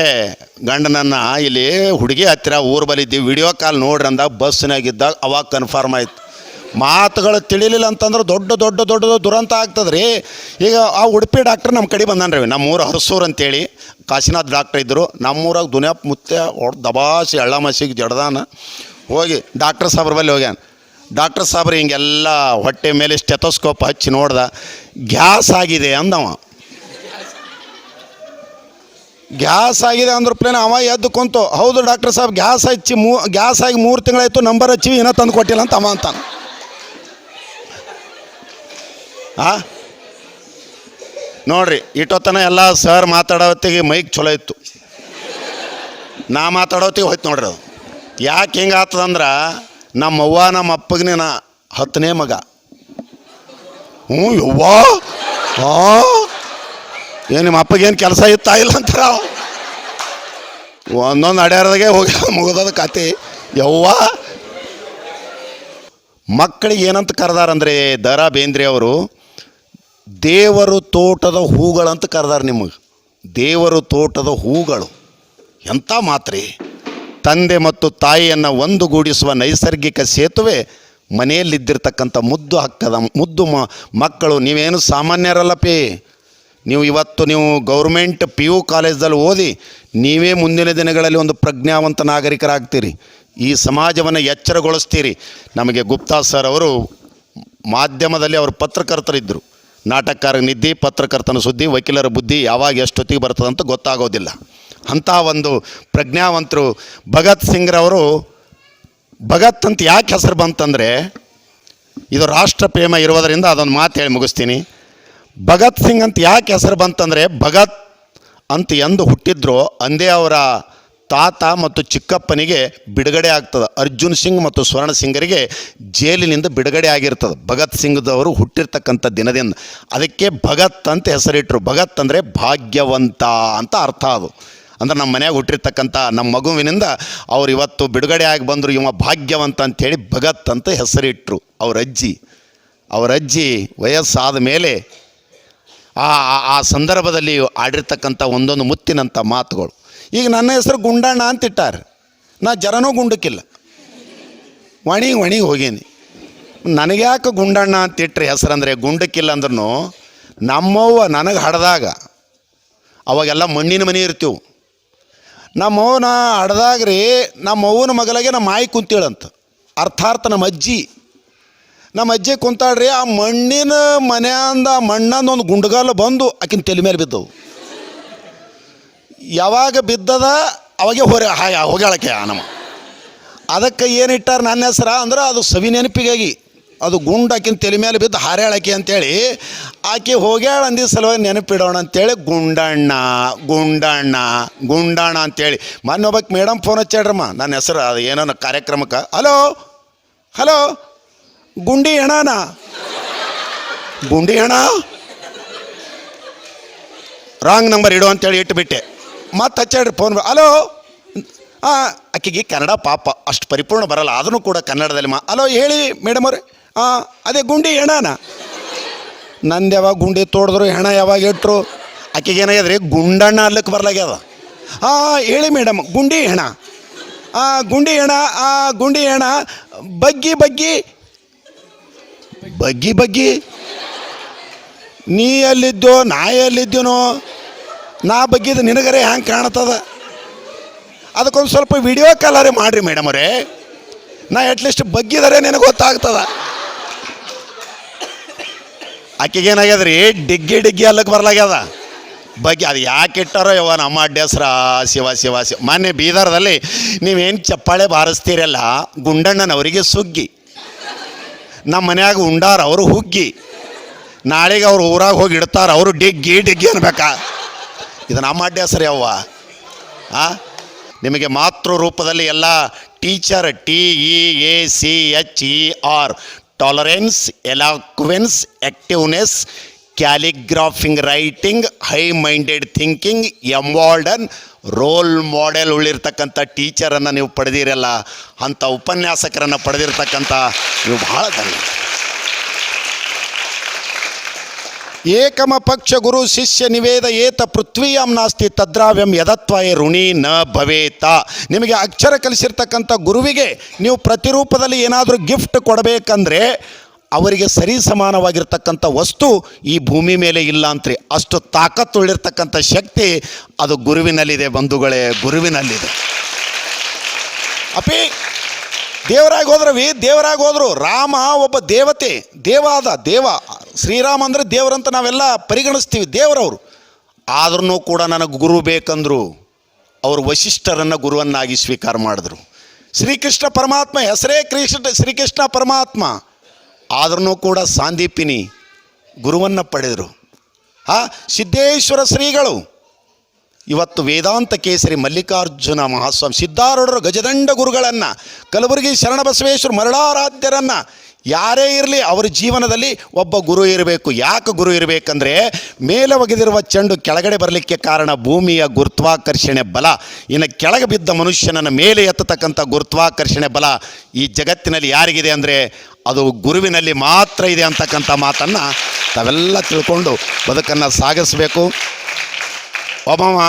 ಗಂಡನನ್ನು ಇಲ್ಲಿ ಹುಡುಗಿ ಹತ್ತಿರ ಊರು ಬಲಿದ್ದೀವಿ ವಿಡಿಯೋ ಕಾಲ್ ನೋಡ್ರಿ ಅಂದಾಗ ಬಸ್ಸಿನಾಗಿದ್ದಾಗ ಅವಾಗ ಕನ್ಫರ್ಮ್ ಆಯ್ತು. ಮಾತುಗಳು ತಿಳಿಲಿಲ್ಲ ಅಂತಂದ್ರೆ ದೊಡ್ಡ ದೊಡ್ಡ ದೊಡ್ಡ ದುರಂತ ಆಗ್ತದೆ ಈಗ ಆ ಉಡುಪಿ ಡಾಕ್ಟ್ರ್ ನಮ್ಮ ಕಡೆ ಬಂದಾನ ರೀ ನಮ್ಮೂರು ಹರಸೂರು ಅಂತೇಳಿ. ಕಾಶಿನಾಥ್ ಡಾಕ್ಟ್ರ್ ಇದ್ದರು ನಮ್ಮೂರಾಗ ದುನಿಯಪ್ಪ ಮುತ್ತೆ ಹೊಡ್ ದಬಾಸಿ ಎಳ್ಳ ಮಸಿಗೆ ಜಡ್ದಾನ. ಹೋಗಿ ಡಾಕ್ಟರ್ ಸಾಬ್ರ ಬಲ್ಲಿ ಹೋಗ್ಯಾನ. ಡಾಕ್ಟರ್ ಸಾಬ್ರು ಹಿಂಗೆಲ್ಲ ಹೊಟ್ಟೆ ಮೇಲೆ ಸ್ಟೆಥೋಸ್ಕೋಪ್ ಹಚ್ಚಿ ನೋಡ್ದ, ಗ್ಯಾಸ್ ಆಗಿದೆ ಅಂದವ. ಗ್ಯಾಸ್ ಆಗಿದೆ ಅಂದ್ರೆ ಪ್ಲೇನ್ ಅವ ಎದ್ದು ಕುಂತು, ಹೌದು ಡಾಕ್ಟರ್ ಸಾಹೇಬ್ ಗ್ಯಾಸ್ ಹಚ್ಚಿ ಮೂ, ಗ್ಯಾಸ್ ಆಗಿ ಮೂರು ತಿಂಗಳಾಯ್ತು, ನಂಬರ್ ಹಚ್ಚಿವಿ, ಏನೋ ತಂದು ಕೊಟ್ಟಿಲ್ಲ ಅಂತ ಅವ ಅಂತಾನೆ. ಆ? ನೋಡ್ರಿ ಇಟ್ಟೊತ್ತನ ಎಲ್ಲ ಸರ್ ಮಾತಾಡೋತ್ತಿಗೆ ಮೈಕ್ ಚಲೋ ಇತ್ತು. ನಾ ಮಾತಾಡೋತ್ತಿಗೆ ಹೋಯ್ತು ನೋಡ್ರಿ ಅದು. ಯಾಕೆ ಹಿಂಗೆ ಆತದಂದ್ರೆ, ನಮ್ಮ ಅವ್ವ, ನಮ್ಮ ಅಪ್ಪಗೆ ನಾ ಹತ್ತನೇ ಮಗ. ಹ್ಞೂ ಯವ್ವಾ? ಹಾಂ ಏನು ನಿಮ್ಮ ಅಪ್ಪಗೇನು ಕೆಲಸ ಇತ್ತಾ ಇಲ್ಲ ಅಂತಾರ ಒಂದೊಂದು ಅಡ್ಯಾರದಾಗೆ ಹೋಗಿ ಮುಗಿದದ ಕತೆ ಯವ್ವ. ಮಕ್ಕಳಿಗೆ ಏನಂತ ಕರೆದಾರಂದ್ರೆ ರಾ ಬೇಂದ್ರೆ ಅವರು, ದೇವರು ತೋಟದ ಹೂಗಳಂತ ಕರೆದಾರ ನಿಮಗೆ. ದೇವರು ತೋಟದ ಹೂಗಳು. ಎಂಥ ಮಾತ್ರೆ. ತಂದೆ ಮತ್ತು ತಾಯಿಯನ್ನು ಒಂದುಗೂಡಿಸುವ ನೈಸರ್ಗಿಕ ಸೇತುವೆ ಮನೆಯಲ್ಲಿದ್ದಿರ್ತಕ್ಕಂಥ ಮುದ್ದು ಹಕ್ಕದ ಮುದ್ದು ಮಕ್ಕಳು, ನೀವೇನು ಸಾಮಾನ್ಯರಲ್ಲಪಿ ನೀವು ಇವತ್ತು ನೀವು ಗೌರ್ಮೆಂಟ್ ಪಿ ಯು ಕಾಲೇಜ್ದಲ್ಲಿ ಓದಿ ನೀವೇ ಮುಂದಿನ ದಿನಗಳಲ್ಲಿ ಒಂದು ಪ್ರಜ್ಞಾವಂತ ನಾಗರಿಕರಾಗ್ತೀರಿ. ಈ ಸಮಾಜವನ್ನು ಎಚ್ಚರಗೊಳಿಸ್ತೀರಿ. ನಮಗೆ ಗುಪ್ತಾ ಸರ್ ಅವರು ಮಾಧ್ಯಮದಲ್ಲಿ ಅವರು ಪತ್ರಕರ್ತರಿದ್ದರು. ನಾಟಕಕಾರ ನಿದ್ದಿ, ಪತ್ರಕರ್ತನ ಸುದ್ದಿ, ವಕೀಲರ ಬುದ್ಧಿ ಯಾವಾಗ ಎಷ್ಟೊತ್ತಿಗೆ ಬರ್ತದಂತ ಗೊತ್ತಾಗೋದಿಲ್ಲ. ಅಂಥ ಒಂದು ಪ್ರಜ್ಞಾವಂತರು ಭಗತ್ ಸಿಂಗ್ರವರು ಭಗತ್ ಅಂತ ಯಾಕೆ ಹೆಸರು ಬಂತಂದರೆ, ಇದು ರಾಷ್ಟ್ರ ಪ್ರೇಮ ಇರೋದರಿಂದ ಅದೊಂದು ಮಾತು ಹೇಳಿ ಮುಗಿಸ್ತೀನಿ. ಭಗತ್ ಸಿಂಗ್ ಅಂತ ಯಾಕೆ ಹೆಸರು ಬಂತಂದರೆ, ಭಗತ್ ಅಂತ ಎಂದು ಹುಟ್ಟಿದ್ರು ಅಂದೇ ಅವರ ತಾತ ಮತ್ತು ಚಿಕ್ಕಪ್ಪನಿಗೆ ಬಿಡುಗಡೆ ಆಗ್ತದೆ. ಅರ್ಜುನ್ ಸಿಂಗ್ ಮತ್ತು ಸ್ವರ್ಣ ಸಿಂಗರಿಗೆ ಜೈಲಿನಿಂದ ಬಿಡುಗಡೆ ಆಗಿರ್ತದೆ. ಭಗತ್ ಸಿಂಗ್ದವರು ಹುಟ್ಟಿರ್ತಕ್ಕಂಥ ದಿನದಿಂದ. ಅದಕ್ಕೆ ಭಗತ್ ಅಂತ ಹೆಸರಿಟ್ಟರು ಭಗತ್ ಅಂದರೆ ಭಾಗ್ಯವಂತ ಅಂತ ಅರ್ಥ ಅದು. ಅಂದ್ರೆ ನಮ್ಮ ಮನೆಯಾಗ ಹುಟ್ಟಿರ್ತಕ್ಕಂಥ ನಮ್ಮ ಮಗುವಿನಿಂದ ಅವ್ರು ಇವತ್ತು ಬಿಡುಗಡೆ ಆಗಿ ಬಂದರು, ಇವ ಭಾಗ್ಯವಂತ ಅಂಥೇಳಿ ಭಗತ್ ಅಂತ ಹೆಸರಿಟ್ಟರು ಅವ್ರ ಅಜ್ಜಿ. ಅವರ ಅಜ್ಜಿ ವಯಸ್ಸಾದ ಮೇಲೆ ಆ, ಆ- ಸಂದರ್ಭದಲ್ಲಿ ಆಡಿರ್ತಕ್ಕಂಥ ಒಂದೊಂದು ಮುತ್ತಿನಂಥ ಮಾತುಗಳು. ಈಗ ನನ್ನ ಹೆಸರು ಗುಂಡಣ್ಣ ಅಂತ ಇಟ್ಟಾರೆ ನಾ ಜರನೂ ಗುಂಡಕ್ಕಿಲ್ಲ. ಒಣಿಗೆ ಒಣಿಗೆ ಹೋಗೀನಿ. ನನಗೆ ಯಾಕೆ ಗುಂಡಣ್ಣ ಅಂತ ಇಟ್ಟರೆ ಹೆಸರಂದರೆ ಗುಂಡಕ್ಕಿಲ್ಲ ಅಂದ್ರೂ ನಮ್ಮವ್ವ ನನಗೆ ಹಡ್ದಾಗ ಅವಾಗೆಲ್ಲ ಮಣ್ಣಿನ ಮನೆ ಇರ್ತೀವು. ನಮ್ಮವ್ವನ ಹಡ್ದಾಗ ರೀ ನಮ್ಮವ್ವನ ಮಗಲಾಗೆ ನಮ್ಮ ಮಾಯಿ ಕುಂತೀಳಂತ. ಅರ್ಥಾರ್ಥ ನಮ್ಮ ಅಜ್ಜಿ. ನಮ್ಮ ಅಜ್ಜಿ ಕುಂತಾಳ್ರಿ, ಆ ಮಣ್ಣಿನ ಮನೆಯಿಂದ ಮಣ್ಣಂದ ಒಂದು ಗುಂಡಗಾಲ ಬಂದು ಆಕಿನ ತಲೆ ಮೇಲೆ ಬಿದ್ದವು. ಯಾವಾಗ ಬಿದ್ದದ, ಅವಾಗೆ ಹೊರ ಹಾಯ ಆ ನಮ್ಮ. ಅದಕ್ಕೆ ಏನಿಟ್ಟಾರ ನನ್ನ ಹೆಸರ ಅಂದ್ರೆ ಅದು ಸವಿ ನೆನಪಿಗಾಗಿ. ಅದು ಗುಂಡು ಆಕಿನ ತಲೆ ಮೇಲೆ ಬಿದ್ದು ಹಾರ್ಯಾಳಕಿ ಅಂತೇಳಿ, ಆಕೆ ಹೋಗ್ಯಾಳ ಅಂದಿ ಸಲುವಾಗಿ ನೆನಪಿಡೋಣ ಅಂತೇಳಿ, ಗುಂಡಣ್ಣ ಗುಂಡಣ್ಣ ಗುಂಡಣ್ಣ ಅಂತೇಳಿ. ಮೊನ್ನೆ ಒಬ್ಬಕ್ಕೆ ಮೇಡಮ್ ಫೋನ್ ಹಚ್ಚಾಡ್ರಮ್ಮ ನನ್ನ ಹೆಸರು ಅದು ಏನೋ ಕಾರ್ಯಕ್ರಮಕ್ಕೆ. ಹಲೋ ಹಲೋ ಗುಂಡಿ ಹೆಣನ? ಗುಂಡಿ ಹೆಣ? ರಾಂಗ್ ನಂಬರ್ ಇಡು ಅಂತೇಳಿ ಇಟ್ಬಿಟ್ಟೆ. ಮತ್ತೆ ಹಚ್ಚಾಡ್ರಿ ಫೋನ್ ಹಲೋ ಹಾಂ ಆಕೆಗೆ ಕನ್ನಡ ಪಾಪ, ಅಷ್ಟು ಪರಿಪೂರ್ಣ ಬರಲ್ಲ ಅದನ್ನು ಕೂಡ ಕನ್ನಡದಲ್ಲಿ ಮಾ ಅಲೋ, ಹೇಳಿ ಮೇಡಮ್ ಅವ್ರೆ ಹಾಂ ಅದೇ ಗುಂಡಿ ಹೆಣನ? ನಂದು ಯಾವಾಗ ಗುಂಡಿ ತೋಡಿದ್ರು, ಹೆಣ ಯಾವಾಗ ಇಟ್ಟರು ಆಕೆಗೆ ಏನಾಗ್ಯದ್ರಿ, ಗುಂಡಣ್ಣ ಅಲ್ಲಕ್ಕೆ ಬರ್ಲಾಗ್ಯದ. ಹಾಂ ಹೇಳಿ ಮೇಡಮ್ ಗುಂಡಿ ಹೆಣ. ಆ, ಗುಂಡಿ ಹೆಣ, ಆ, ಗುಂಡಿ ಹೆಣ, ಬಗ್ಗಿ ಬಗ್ಗಿ ಬಗ್ಗಿ ಬಗ್ಗಿ ನೀ ಎಲ್ಲಿದ್ದೋ ನಾ ಎಲ್ಲಿದ್ದೀನೋ ನಾ ಬಗ್ಗಿದ ನಿನಗರೆ ಹ್ಯಾಂಗೆ ಕಾಣ್ತದ ಅದಕ್ಕೊಂದು ಸ್ವಲ್ಪ ವಿಡಿಯೋ ಕಾಲರೇ ಮಾಡಿರಿ ಮೇಡಮ್ ಅವರೇ. ನಾ ಅಟ್ಲೀಸ್ಟ್ ಬಗ್ಗಿದರೆ ನಿನಗೆ ಗೊತ್ತಾಗ್ತದ. ಆಕೆಗೆ ಏನಾಗ್ಯದ್ರಿ ಡಿಗ್ಗಿ ಡಿಗ್ಗಿ ಅಲ್ಲಕ್ಕೆ ಬರ್ಲಾಗ್ಯದ. ಬಗ್ಗೆ, ಅದು ಯಾಕೆ ಇಟ್ಟಾರೋ ಯವ್ವ ನಮ್ಮ ಅಡ್ಡ ಹೆಸ್ರ ಶಿವ ಶಿವ ಶಿವ. ಮೊನ್ನೆ ಬೀದರ್ದಲ್ಲಿ ನೀವೇನು ಚಪ್ಪಾಳೆ ಬಾರಿಸ್ತೀರಲ್ಲ, ಗುಂಡಣ್ಣನವರಿಗೆ ಸುಗ್ಗಿ. ನಮ್ಮ ಮನ್ಯಾಗ ಉಂಡಾರ ಅವರು ಹುಗ್ಗಿ. ನಾಳೆಗೆ ಅವ್ರು ಊರಾಗ ಹೋಗಿ ಇಡ್ತಾರೆ, ಅವರು ಡಿಗ್ಗಿ ಡಿಗ್ಗಿ ಅನ್ಬೇಕಾ? ಇದು ನಮ್ಮ ಅಡ್ಡ ಸರಿ ಅವ್ವ. ಆ? ನಿಮಗೆ ಮಾತೃ ರೂಪದಲ್ಲಿ ಎಲ್ಲ teacher, T, E, A, C, H, E, R, tolerance, eloquence activeness calligraphing, writing high minded thinking ಎಂವಾಲ್ಡನ್ role model ಉಳಿರ್ತಕ್ಕಂಥ ಟೀಚರನ್ನು ನೀವು ಪಡೆದಿರಲ್ಲ, ಅಂಥ ಉಪನ್ಯಾಸಕರನ್ನು ಪಡೆದಿರ್ತಕ್ಕಂಥ ನೀವು ಬಹಳ ಧನ್ಯ. ಏಕಮ ಪಕ್ಷ ಗುರು ಶಿಷ್ಯ ನಿವೇದ ಏತ ಪೃಥ್ವಿಯಂ ನಾಸ್ತಿ ತದ್ರಾವ್ಯಂ ಯದತ್ವಾಯ ಋಣಿ ನ ಭವೇತ. ನಿಮಗೆ ಅಕ್ಷರ ಕಲಿಸಿರ್ತಕ್ಕಂಥ ಗುರುವಿಗೆ ನೀವು ಪ್ರತಿರೂಪದಲ್ಲಿ ಏನಾದರೂ ಗಿಫ್ಟ್ ಕೊಡಬೇಕಂದ್ರೆ ಅವರಿಗೆ ಸರಿ ಸಮಾನವಾಗಿರ್ತಕ್ಕಂಥ ವಸ್ತು ಈ ಭೂಮಿ ಮೇಲೆ ಇಲ್ಲ ಅಂತ್ರಿ. ಅಷ್ಟು ತಾಕತ್ತುಳ್ಳಿರ್ತಕ್ಕಂಥ ಶಕ್ತಿ ಅದು ಗುರುವಿನಲ್ಲಿದೆ ಬಂಧುಗಳೇ, ಗುರುವಿನಲ್ಲಿದೆ. ಅಪಿ, ದೇವರಾಗಿ ಹೋದ್ರವಿ, ದೇವರಾಗಿ ಹೋದರು. ರಾಮ ಒಬ್ಬ ದೇವತೆ, ದೇವ ಆದ, ದೇವ. ಶ್ರೀರಾಮ ಅಂದರೆ ದೇವರಂತ ನಾವೆಲ್ಲ ಪರಿಗಣಿಸ್ತೀವಿ, ದೇವರವರು. ಆದ್ರೂ ಕೂಡ ನನಗೆ ಗುರು ಬೇಕಂದ್ರು. ಅವರು ವಶಿಷ್ಠರನ್ನು ಗುರುವನ್ನಾಗಿ ಸ್ವೀಕಾರ ಮಾಡಿದ್ರು. ಶ್ರೀಕೃಷ್ಣ ಪರಮಾತ್ಮ, ಹೆಸರೇ ಕೃಷ್ಣ ಶ್ರೀಕೃಷ್ಣ ಪರಮಾತ್ಮ. ಆದ್ರೂ ಕೂಡ ಸಾಂದೀಪಿನಿ ಗುರುವನ್ನು ಪಡೆದರು. ಆ ಸಿದ್ದೇಶ್ವರ ಶ್ರೀಗಳು ಇವತ್ತು ವೇದಾಂತ ಕೇಸರಿ ಮಲ್ಲಿಕಾರ್ಜುನ ಮಹಾಸ್ವಾಮಿ ಸಿದ್ಧಾರೂಢರು ಗಜದಂಡ ಗುರುಗಳನ್ನು, ಕಲಬುರಗಿ ಶರಣಬಸವೇಶ್ವರ ಮರಳಾರಾಧ್ಯರನ್ನು ಯಾರೇ ಇರಲಿ ಅವರ ಜೀವನದಲ್ಲಿ ಒಬ್ಬ ಗುರು ಇರಬೇಕು. ಯಾಕೆ ಗುರು ಇರಬೇಕಂದ್ರೆ ಮೇಲೆ ಒಗೆದಿರುವ ಚೆಂಡು ಕೆಳಗಡೆ ಬರಲಿಕ್ಕೆ ಕಾರಣ ಭೂಮಿಯ ಗುರುತ್ವಾಕರ್ಷಣೆ ಬಲ. ಇನ್ನು ಕೆಳಗೆ ಬಿದ್ದ ಮನುಷ್ಯನನ್ನು ಮೇಲೆ ಎತ್ತತಕ್ಕಂಥ ಗುರುತ್ವಾಕರ್ಷಣೆ ಬಲ ಈ ಜಗತ್ತಿನಲ್ಲಿ ಯಾರಿಗಿದೆ ಅಂದರೆ ಅದು ಗುರುವಿನಲ್ಲಿ ಮಾತ್ರ ಇದೆ ಅಂತಕ್ಕಂಥ ಮಾತನ್ನು ತಾವೆಲ್ಲ ತಿಳ್ಕೊಂಡು ಬದುಕನ್ನು ಸಾಗಿಸಬೇಕು. ಒಬ್ಬವ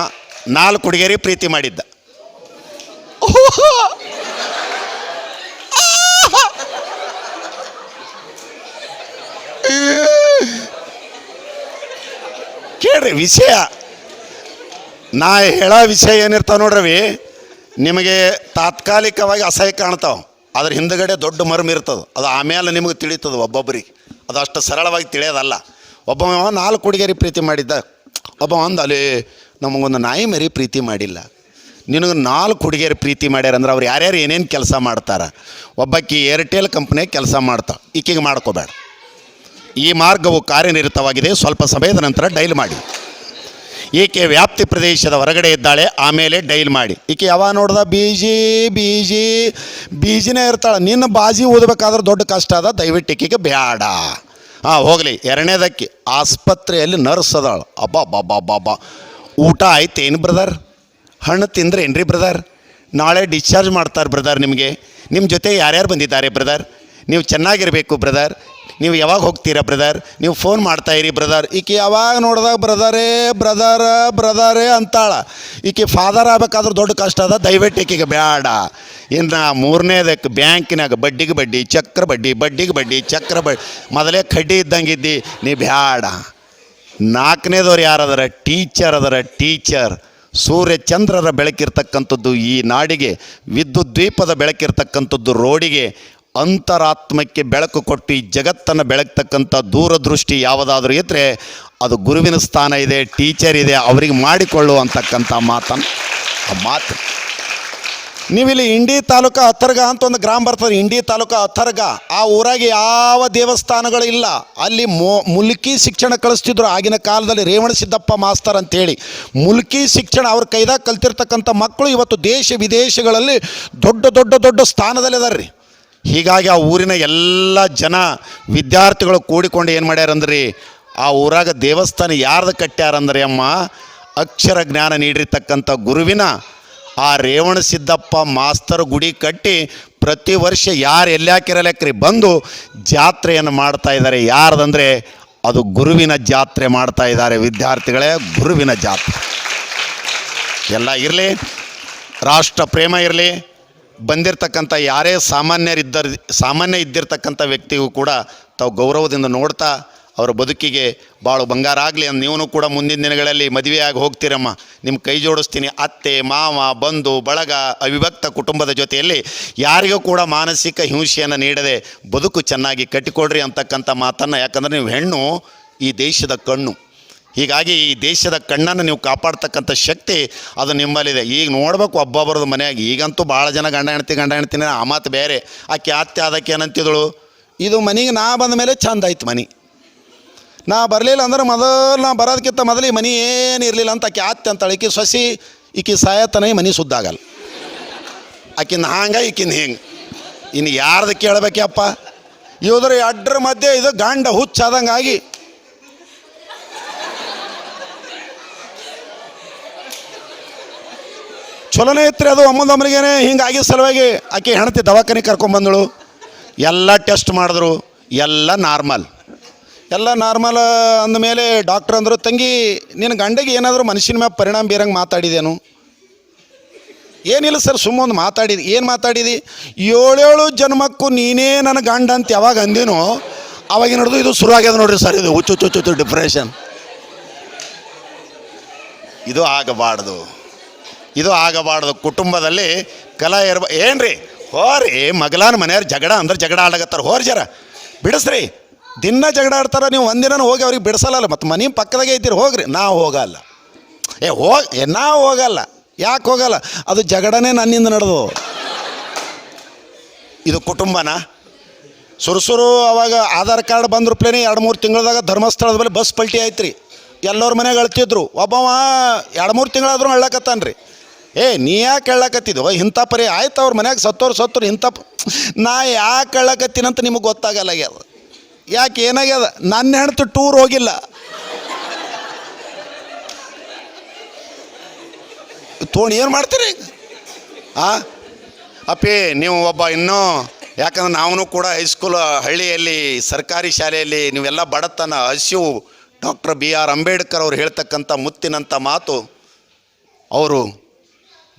ನಾಲ್ಕು ಹುಡುಗಿಯರಿಗೆ ಪ್ರೀತಿ ಮಾಡಿದ್ದ. ಕೇಳ್ರಿ ವಿಷಯ. ನಾ ಹೇಳೋ ವಿಷಯ ಏನಿರ್ತಾವ ನೋಡ್ರಿ ನಿಮಗೆ ತಾತ್ಕಾಲಿಕವಾಗಿ ಅಸಹ್ಯ ಕಾಣ್ತಾವ ಅದ್ರ ಹಿಂದಗಡೆ ದೊಡ್ಡ ಮರ್ಮ ಇರ್ತದೆ ಅದು ಆಮೇಲೆ ನಿಮಗೆ ತಿಳಿತದೆ ಒಬ್ಬೊಬ್ಬರಿಗೆ. ಅದು ಅಷ್ಟು ಸರಳವಾಗಿ ತಿಳಿಯೋದಲ್ಲ. ಒಬ್ಬ ನಾಲ್ಕು ಹುಡುಗಿಯರಿಗೆ ಪ್ರೀತಿ ಮಾಡಿದ್ದ ಒಬ್ಬ ಒಂದು ಅಲ್ಲಿ ನಮಗೊಂದು ನಾಯಿ ಮರಿ ಪ್ರೀತಿ ಮಾಡಿಲ್ಲ. ನಿನಗೆ ನಾಲ್ಕು ಹುಡುಗಿಯರು ಪ್ರೀತಿ ಮಾಡ್ಯಾರ ಅಂದ್ರೆ ಅವ್ರು ಯಾರ್ಯಾರು ಏನೇನು ಕೆಲಸ ಮಾಡ್ತಾರೆ? ಒಬ್ಬಾಕಿ ಏರ್ಟೆಲ್ ಕಂಪ್ನಿಯಾಗ ಕೆಲಸ ಮಾಡ್ತಾ, ಈಕಿಗೆ ಮಾಡ್ಕೋಬೇಡ. ಈ ಮಾರ್ಗವು ಕಾರ್ಯನಿರತವಾಗಿದೆ, ಸ್ವಲ್ಪ ಸಮಯದ ನಂತರ ಡೈಲ್ ಮಾಡಿ. ಈಕೆ ವ್ಯಾಪ್ತಿ ಪ್ರದೇಶದ ಹೊರಗಡೆ ಇದ್ದಾಳೆ, ಆಮೇಲೆ ಡೈಲ್ ಮಾಡಿ. ಈಕೆ ಯಾವಾಗ ನೋಡ್ದ? ಬೀಜಿ ಬೀಜಿ, ಬೀಜಿನೇ ಇರ್ತಾಳೆ. ನಿನ್ನ ಬಾಜಿ ಓದಬೇಕಾದ್ರೆ ದೊಡ್ಡ ಕಷ್ಟ ಅದ, ದಯವಿಟ್ಟು ಈಕೆಗೆ ಬೇಡ ಹಾಂ ಹೋಗಲಿ. ಎರಡನೇದಕ್ಕೆ ಆಸ್ಪತ್ರೆಯಲ್ಲಿ ನರ್ಸ್ ಅದಾಳು. ಅಬ್ಬಾ ಬಾಬಾ ಬಾಬಾ ಊಟ ಆಯ್ತು, ಏನು ಬ್ರದರ್ ಹಣ್ಣು ತಿಂದ್ರೆ ಏನ್ರಿ ಬ್ರದರ್ ನಾಳೆ ಡಿಸ್ಚಾರ್ಜ್ ಮಾಡ್ತಾರೆ ಬ್ರದರ್ ನಿಮಗೆ. ನಿಮ್ಮ ಜೊತೆ ಯಾರ್ಯಾರು ಬಂದಿದ್ದಾರೆ ಬ್ರದರ್ ನೀವು ಚೆನ್ನಾಗಿರಬೇಕು ಬ್ರದರ್ ನೀವು ಯಾವಾಗ ಹೋಗ್ತೀರಾ ಬ್ರದರ್ ನೀವು ಫೋನ್ ಮಾಡ್ತಾ ಇರಿ ಬ್ರದರ್ ಈಕೆ ಯಾವಾಗ ನೋಡಿದಾಗ ಬ್ರದರೇ ಬ್ರದರ ಬ್ರದರೇ ಅಂತಾಳ. ಈಕೆ ಫಾದರ್ ಆಗ್ಬೇಕಾದ್ರೆ ದೊಡ್ಡ ಕಷ್ಟ ಅದ, ದಯವಿಟ್ಟು ಈಕೆಗೆ ಬೇಡ ಇನ್ನು ಮೂರನೇದಕ್ಕೆ ಬ್ಯಾಂಕಿನಾಗ ಬಡ್ಡಿಗೆ ಬಡ್ಡಿ, ಚಕ್ರ ಬಡ್ಡಿ, ಬಡ್ಡಿಗೆ ಬಡ್ಡಿ, ಚಕ್ರ ಬಡ್ಡಿ. ಮೊದಲೇ ಕಡ್ಡಿ ಇದ್ದಂಗಿದ್ದಿ ನೀ ಬೇಡ ನಾಲ್ಕನೇದವ್ರು ಯಾರದರ? ಟೀಚರ್ ಅದರ ಟೀಚರ್ ಸೂರ್ಯ ಚಂದ್ರರ ಬೆಳಕಿರ್ತಕ್ಕಂಥದ್ದು ಈ ನಾಡಿಗೆ, ವಿದ್ಯುತ್ ದ್ವೀಪದ ಬೆಳಕಿರ್ತಕ್ಕಂಥದ್ದು ರೋಡಿಗೆ, ಅಂತರಾತ್ಮಕ್ಕೆ ಬೆಳಕು ಕೊಟ್ಟು ಈ ಜಗತ್ತನ್ನು ಬೆಳಗ್ತಕ್ಕಂಥ ದೂರದೃಷ್ಟಿ ಯಾವುದಾದ್ರೂ ಇದ್ದರೆ ಅದು ಗುರುವಿನ ಸ್ಥಾನ ಇದೆ ಟೀಚರ್ ಇದೆ, ಅವರಿಗೆ ಮಾಡಿಕೊಳ್ಳು ಅಂತಕ್ಕಂಥ ಮಾತನ್ನು, ಆ ಮಾತು. ನೀವಿಲ್ಲಿ ಇಂಡಿ ತಾಲೂಕು ಅಥರ್ಗ ಅಂತ ಒಂದು ಗ್ರಾಮ ಬರ್ತದೆ. ಇಂಡಿ ತಾಲೂಕು ಅಥರ್ಗ. ಆ ಊರಾಗೆ ಯಾವ ದೇವಸ್ಥಾನಗಳು ಇಲ್ಲ. ಅಲ್ಲಿ ಮುಲ್ಕಿ ಶಿಕ್ಷಣ ಕಳಿಸ್ತಿದ್ರು ಆಗಿನ ಕಾಲದಲ್ಲಿ ರೇವಣ ಸಿದ್ದಪ್ಪ ಮಾಸ್ತರ್ ಅಂತೇಳಿ. ಮುಲ್ಕಿ ಶಿಕ್ಷಣ ಅವ್ರ ಕೈದಾಗ ಕಲ್ತಿರ್ತಕ್ಕಂಥ ಮಕ್ಕಳು ಇವತ್ತು ದೇಶ ವಿದೇಶಗಳಲ್ಲಿ ದೊಡ್ಡ ದೊಡ್ಡ ದೊಡ್ಡ ಸ್ಥಾನದಲ್ಲಿದ್ದಾರೆ ಹೀಗಾಗಿ ಆ ಊರಿನ ಎಲ್ಲ ಜನ ವಿದ್ಯಾರ್ಥಿಗಳು ಕೂಡಿಕೊಂಡು ಏನು ಮಾಡ್ಯಾರಂದ್ರಿ? ಆ ಊರಾಗ ದೇವಸ್ಥಾನ ಯಾರ್ದು ಕಟ್ಟ್ಯಾರಂದ್ರಿ ಅಮ್ಮ? ಅಕ್ಷರ ಜ್ಞಾನ ನೀಡಿರ್ತಕ್ಕಂಥ ಗುರುವಿನ ಆ ರೇವಣ ಸಿದ್ದಪ್ಪ ಮಾಸ್ತರ್ ಗುಡಿ ಕಟ್ಟಿ ಪ್ರತಿ ವರ್ಷ ಯಾರು ಎಲ್ಲಾಕಿರಲಕ್ರಿ ಬಂದು ಜಾತ್ರೆಯನ್ನು ಮಾಡ್ತಾ ಇದ್ದಾರೆ. ಯಾರ್ದಂದರೆ ಅದು ಗುರುವಿನ ಜಾತ್ರೆ ಮಾಡ್ತಾ ಇದ್ದಾರೆ ವಿದ್ಯಾರ್ಥಿಗಳೇ, ಗುರುವಿನ ಜಾತ್ರೆ. ಎಲ್ಲ ಇರಲಿ, ರಾಷ್ಟ್ರ ಪ್ರೇಮ ಇರಲಿ, ಬಂದಿರತಕ್ಕಂಥ ಯಾರೇ ಸಾಮಾನ್ಯರಿದ್ದ ಸಾಮಾನ್ಯ ಇದ್ದಿರ್ತಕ್ಕಂಥ ವ್ಯಕ್ತಿಗೂ ಕೂಡ ತಾವು ಗೌರವದಿಂದ ನೋಡ್ತಾ ಅವರ ಬದುಕಿಗೆ ಭಾಳ ಬಂಗಾರ ಆಗಲಿ ಅಂತ ನೀವು ಕೂಡ ಮುಂದಿನ ದಿನಗಳಲ್ಲಿ ಮದುವೆಯಾಗಿ ಹೋಗ್ತೀರಮ್ಮ. ನಿಮ್ಮ ಕೈ ಜೋಡಿಸ್ತೀನಿ. ಅತ್ತೆ, ಮಾವ, ಬಂಧು, ಬಳಗ, ಅವಿಭಕ್ತ ಕುಟುಂಬದ ಜೊತೆಯಲ್ಲಿ ಯಾರಿಗೂ ಕೂಡ ಮಾನಸಿಕ ಹಿಂಸೆಯನ್ನು ನೀಡದೆ ಬದುಕು ಚೆನ್ನಾಗಿ ಕಟ್ಟಿಕೊಡ್ರಿ ಅಂತಕ್ಕಂಥ ಮಾತನ್ನು. ಯಾಕಂದರೆ ನೀವು ಹೆಣ್ಣು, ಈ ದೇಶದ ಕಣ್ಣು. ಹೀಗಾಗಿ ಈ ದೇಶದ ಕಣ್ಣನ್ನು ನೀವು ಕಾಪಾಡ್ತಕ್ಕಂಥ ಶಕ್ತಿ ಅದು ನಿಮ್ಮಲ್ಲಿದೆ. ಈಗ ನೋಡ್ಬೇಕು ಬರೋದು ಮನೆಯಾಗಿ. ಈಗಂತೂ ಭಾಳ ಜನ ಗಂಡ ಹೆಣ್ತಿ ಗಂಡ ಹೆಣ್ತೀನಿ ಆ ಮಾತು ಬೇರೆ. ಆಕೆ ಅತ್ತೆ ಅದಕ್ಕೆ ಏನಂತಿದಳು ಇದು ಮನೆಗೆ ನಾ ಬಂದ ಮೇಲೆ ಚಂದ ಆಯ್ತು ಮನೆ. ನಾ ಬರಲಿಲ್ಲ ಅಂದ್ರೆ ಮೊದಲು ನಾ ಬರೋದಕ್ಕಿಂತ ಮೊದಲು ಈ ಮನೆ ಏನು ಇರಲಿಲ್ಲ ಅಂತ ಆಕೆ ಆತ್ತೆ ಅಂತಾಳೆ ಈಕಿ ಸೊಸಿ, ಈಕೆ ಸಾಯತನ ಈ ಮನೆ ಸುದ್ದಾಗಲ್ಲ ಆಕಿನ ಹಾಂಗ, ಈಕಿನ ಹಿಂಗೆ. ಇನ್ನು ಯಾರ್ದು ಕೇಳಬೇಕಪ್ಪ ಇವ್ರ ಅಡ್ರ ಮಧ್ಯೆ ಇದು ಗಂಡ ಹುಚ್ಚಾದಂಗಾಗಿ. ಚಲೋನೇ ಇತ್ತು ಅದು ಅಮ್ಮಂದಮ್ಮನಿಗೇನೆ ಹಿಂಗಾಗಿ ಸಲುವಾಗಿ ಆಕೆ ಹೆಣತಿ ದವಾಖಾನೆ ಕರ್ಕೊಂಬಂದಳು ಎಲ್ಲ ಟೆಸ್ಟ್ ಮಾಡಿದ್ರು, ಎಲ್ಲ ನಾರ್ಮಲ್. ಎಲ್ಲ ನಾರ್ಮಲ್ ಅಂದಮೇಲೆ ಡಾಕ್ಟ್ರ್ ಅಂದರು, ತಂಗಿ ನಿನ್ನ ಗಂಡಗೆ ಏನಾದರೂ ಮನುಷ್ಯನ ಮ್ಯಾಲೆ ಪರಿಣಾಮ ಬೀರಂಗೆ ಮಾತಾಡಿದೇನು ಏನಿಲ್ಲ ಸರ್ ಸುಮ್ಮೊಂದು ಮಾತಾಡಿದಿ ಏನು ಮಾತಾಡಿದಿ? ಏಳೇಳು ಜನ್ಮಕ್ಕೂ ನೀನೇ ನನ್ನ ಗಂಡ ಅಂತ ಯಾವಾಗ ಅಂದೇನೋ ಅವಾಗ ಹಿಡಿದು ಇದು ಶುರು ಆಗ್ಯದ ನೋಡ್ರಿ ಸರ್, ಇದು ಹುಚ್ಚು ಹುಚ್ಚು ಹುಚ್ಚು ಡಿಪ್ರೆಷನ್. ಇದು ಆಗಬಾರ್ದು. ಇದು ಆಗಬಾರ್ದು. ಕುಟುಂಬದಲ್ಲಿ ಕಲಾ ಇರ್ಬ, ಏನ್ರಿ? ಹೋರಿ, ಮಗಲಾನ ಮನೆಯವ್ರು ಜಗಳ ಅಂದ್ರೆ ಜಗಳ ಆಡಕತ್ತಾರ. ಹೋರಿ ಜರ, ಬಿಡಿಸ್ರಿ. ದಿನ ಜಗಳ ಆಡ್ತಾರೆ, ನೀವು ಒಂದಿನ ಹೋಗಿ ಅವ್ರಿಗೆ ಬಿಡಿಸಲ್ಲ ಮತ್ತು ಮನೆ ಪಕ್ಕದಾಗೆ ಇದ್ದೀರಿ, ಹೋಗ್ರಿ. ನಾ ಹೋಗಲ್ಲ. ಏ, ಹೋಗಿ, ಏ ಹೋಗಲ್ಲ. ಯಾಕೆ ಹೋಗಲ್ಲ? ಅದು ಜಗಳನೇ ನನ್ನಿಂದ ನಡೆದು. ಇದು ಕುಟುಂಬನ? ಸುರುಸುರು ಅವಾಗ ಆಧಾರ್ ಕಾರ್ಡ್ ಬಂದ್ರ ಪ್ಲೇನೆ ಎರಡು ಮೂರು ತಿಂಗಳದಾಗ ಧರ್ಮಸ್ಥಳದ ಮೇಲೆ ಬಸ್ ಪಲ್ಟಿ ಆಯ್ತು ರೀ ಎಲ್ಲರ ಮನೆಗೆ ಅಳ್ತಿದ್ರು. ಒಬ್ಬವ ಎರಡು ಮೂರು ತಿಂಗಳಾದರೂ ಅಳ್ಳಕತ್ತಾನ ರೀ ಏ, ನೀ ಯಾಕೆ ಹೇಳಕತ್ತಿದ್ವು ಇಂಥ ಪರಿ ಆಯ್ತು ಅವ್ರ ಮನ್ಯಾಗ ಸತ್ತೋರು ಸತ್ತೋರು ಇಂಥ ನಾ ಯಾಕೆ ಹೇಳಕತ್ತೀನಂತ ನಿಮಗೆ ಗೊತ್ತಾಗಲ್ಲ ಯಾಕೆ ಏನಾಗ್ಯದ? ನನ್ನ ಹೆಣ್ತು ಟೂರ್ ಹೋಗಿಲ್ಲ. ತೋಣಿ, ಏನು ಮಾಡ್ತೀರಿ? ಆ? ಅಪ್ಪಿ, ನೀವು ಒಬ್ಬ ಇನ್ನೂ, ಯಾಕಂದ್ರೆ ನಾವು ಕೂಡ ಹೈಸ್ಕೂಲ್ ಹಳ್ಳಿಯಲ್ಲಿ, ಸರ್ಕಾರಿ ಶಾಲೆಯಲ್ಲಿ, ನೀವೆಲ್ಲ ಬಡತನ, ಹಸಿವು, ಡಾಕ್ಟರ್ ಬಿ ಆರ್ ಅಂಬೇಡ್ಕರ್ ಅವರು ಹೇಳ್ತಕ್ಕಂಥ ಮುತ್ತಿನಂಥ ಮಾತು, ಅವರು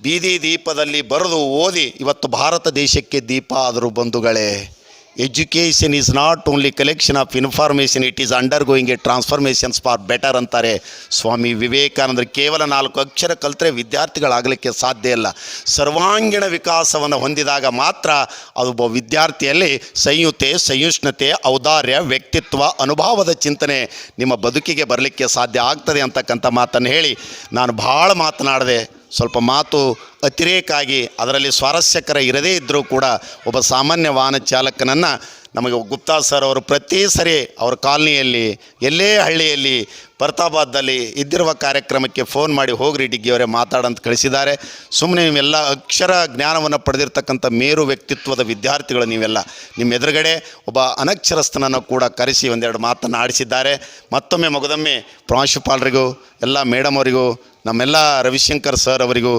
ಬೀದಿ ದೀಪದಲ್ಲಿ ಬರೆದು ಓದಿ, ಇವತ್ತು ಭಾರತ ದೇಶಕ್ಕೆ ದೀಪ ಆದರು ಬಂಧುಗಳೇ education is not only collection of information it is undergoing a transformations for better ಅಂತಾರೆ. ಸ್ವಾಮಿ ವಿವೇಕಾನಂದರು ಕೇವಲ ನಾಲ್ಕು ಅಕ್ಷರ ಕಲಿತ್ರೆ ವಿದ್ಯಾರ್ಥಿಗಳಾಗಲಿಕ್ಕೆ ಸಾಧ್ಯ ಇಲ್ಲ. ಸರ್ವಾಂಗೀಣ ವಿಕಾಸವನ್ನು ಹೊಂದಿದಾಗ ಮಾತ್ರ ಅದು ಒಬ್ಬ ವಿದ್ಯಾರ್ಥಿಯಲ್ಲಿ ಸಂಯುತೆ, ಸಹಿಷ್ಣುತೆ, ಔದಾರ್ಯ, ವ್ಯಕ್ತಿತ್ವ, ಅನುಭವದ ಚಿಂತನೆ ನಿಮ್ಮ ಬದುಕಿಗೆ ಬರಲಿಕ್ಕೆ ಸಾಧ್ಯ ಆಗ್ತದೆ ಅಂತಕ್ಕಂಥ ಮಾತನ್ನು ಹೇಳಿ ನಾನು ಭಾಳ ಮಾತನಾಡದೆ. ಸ್ವಲ್ಪ ಮಾತು ಅತಿರೇಕಾಗಿ ಅದರಲ್ಲಿ ಸ್ವಾರಸ್ಯಕರ ಇರದೇ ಇದ್ದರೂ ಕೂಡ ಒಬ್ಬ ಸಾಮಾನ್ಯ ವಾಹನ ಚಾಲಕನನ್ನು ನಮಗೆ ಗುಪ್ತಾ ಸರ್ ಅವರು ಪ್ರತಿ ಸರಿ ಅವ್ರ ಕಾಲನಿಯಲ್ಲಿ, ಎಲ್ಲೇ ಹಳ್ಳಿಯಲ್ಲಿ ಪರ್ತಾಬಾದಲ್ಲಿ ಇದ್ದಿರುವ ಕಾರ್ಯಕ್ರಮಕ್ಕೆ ಫೋನ್ ಮಾಡಿ ಹೋಗ್ರಿ ಡಿಗ್ಗಿಯವರೇ ಮಾತಾಡಂತ ಕಳಿಸಿದ್ದಾರೆ. ಸುಮ್ಮನೆ ನೀವೆಲ್ಲ ಅಕ್ಷರ ಜ್ಞಾನವನ್ನು ಪಡೆದಿರ್ತಕ್ಕಂಥ ಮೇರು ವ್ಯಕ್ತಿತ್ವದ ವಿದ್ಯಾರ್ಥಿಗಳು ನೀವೆಲ್ಲ. ನಿಮ್ಮ ಎದುರುಗಡೆ ಒಬ್ಬ ಅನಕ್ಷರಸ್ಥನನ್ನು ಕೂಡ ಕರೆಸಿ ಒಂದೆರಡು ಮಾತನ್ನು ಆಡಿಸಿದ್ದಾರೆ. ಮತ್ತೊಮ್ಮೆ ಮಗದೊಮ್ಮೆ ಪ್ರಾಂಶುಪಾಲರಿಗೂ, ಎಲ್ಲ ಮೇಡಮ್ ಅವರಿಗೂ, ನಮ್ಮೆಲ್ಲ ರವಿಶಂಕರ್ ಸರ್ ಅವರಿಗೂ,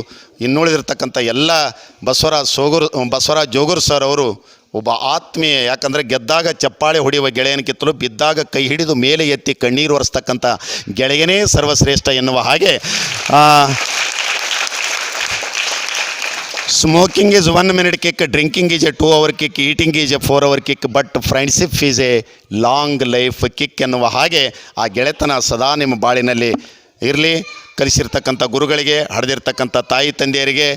ಇನ್ನುಳಿದಿರ್ತಕ್ಕಂಥ ಎಲ್ಲ ಬಸವರಾಜ್ ಸೋಗೂರು, ಬಸವರಾಜ್ ಜೋಗೂರು ಸರ್ ಅವರು ಒಬ್ಬ ಆತ್ಮೀಯ, ಯಾಕಂದರೆ ಗೆದ್ದಾಗ ಚಪ್ಪಾಳೆ ಹೊಡೆಯುವ ಗೆಳೆಯನ ಕಿತ್ತಲು ಬಿದ್ದಾಗ ಕೈ ಹಿಡಿದು ಮೇಲೆ ಎತ್ತಿ ಕಣ್ಣೀರು ಒರೆಸ್ತಕ್ಕಂಥ ಗೆಳೆಯನೇ ಸರ್ವಶ್ರೇಷ್ಠ ಎನ್ನುವ ಹಾಗೆ smoking is one minute kick drinking is a two hour kick eating is a four hour kick but friendship is a long life kick ಎನ್ನುವ ಹಾಗೆ ಆ ಗೆಳೆತನ ಸದಾ ನಿಮ್ಮ ಬಾಳಿನಲ್ಲಿ ಇರಲಿ. ಕಲಿಸಿರ್ತಕ್ಕಂಥ ಗುರುಗಳಿಗೆ ಹಡೆದಿರ್ತಕ್ಕಂಥ ತಾಯಿ ತಂದೆಯರಿಗೆ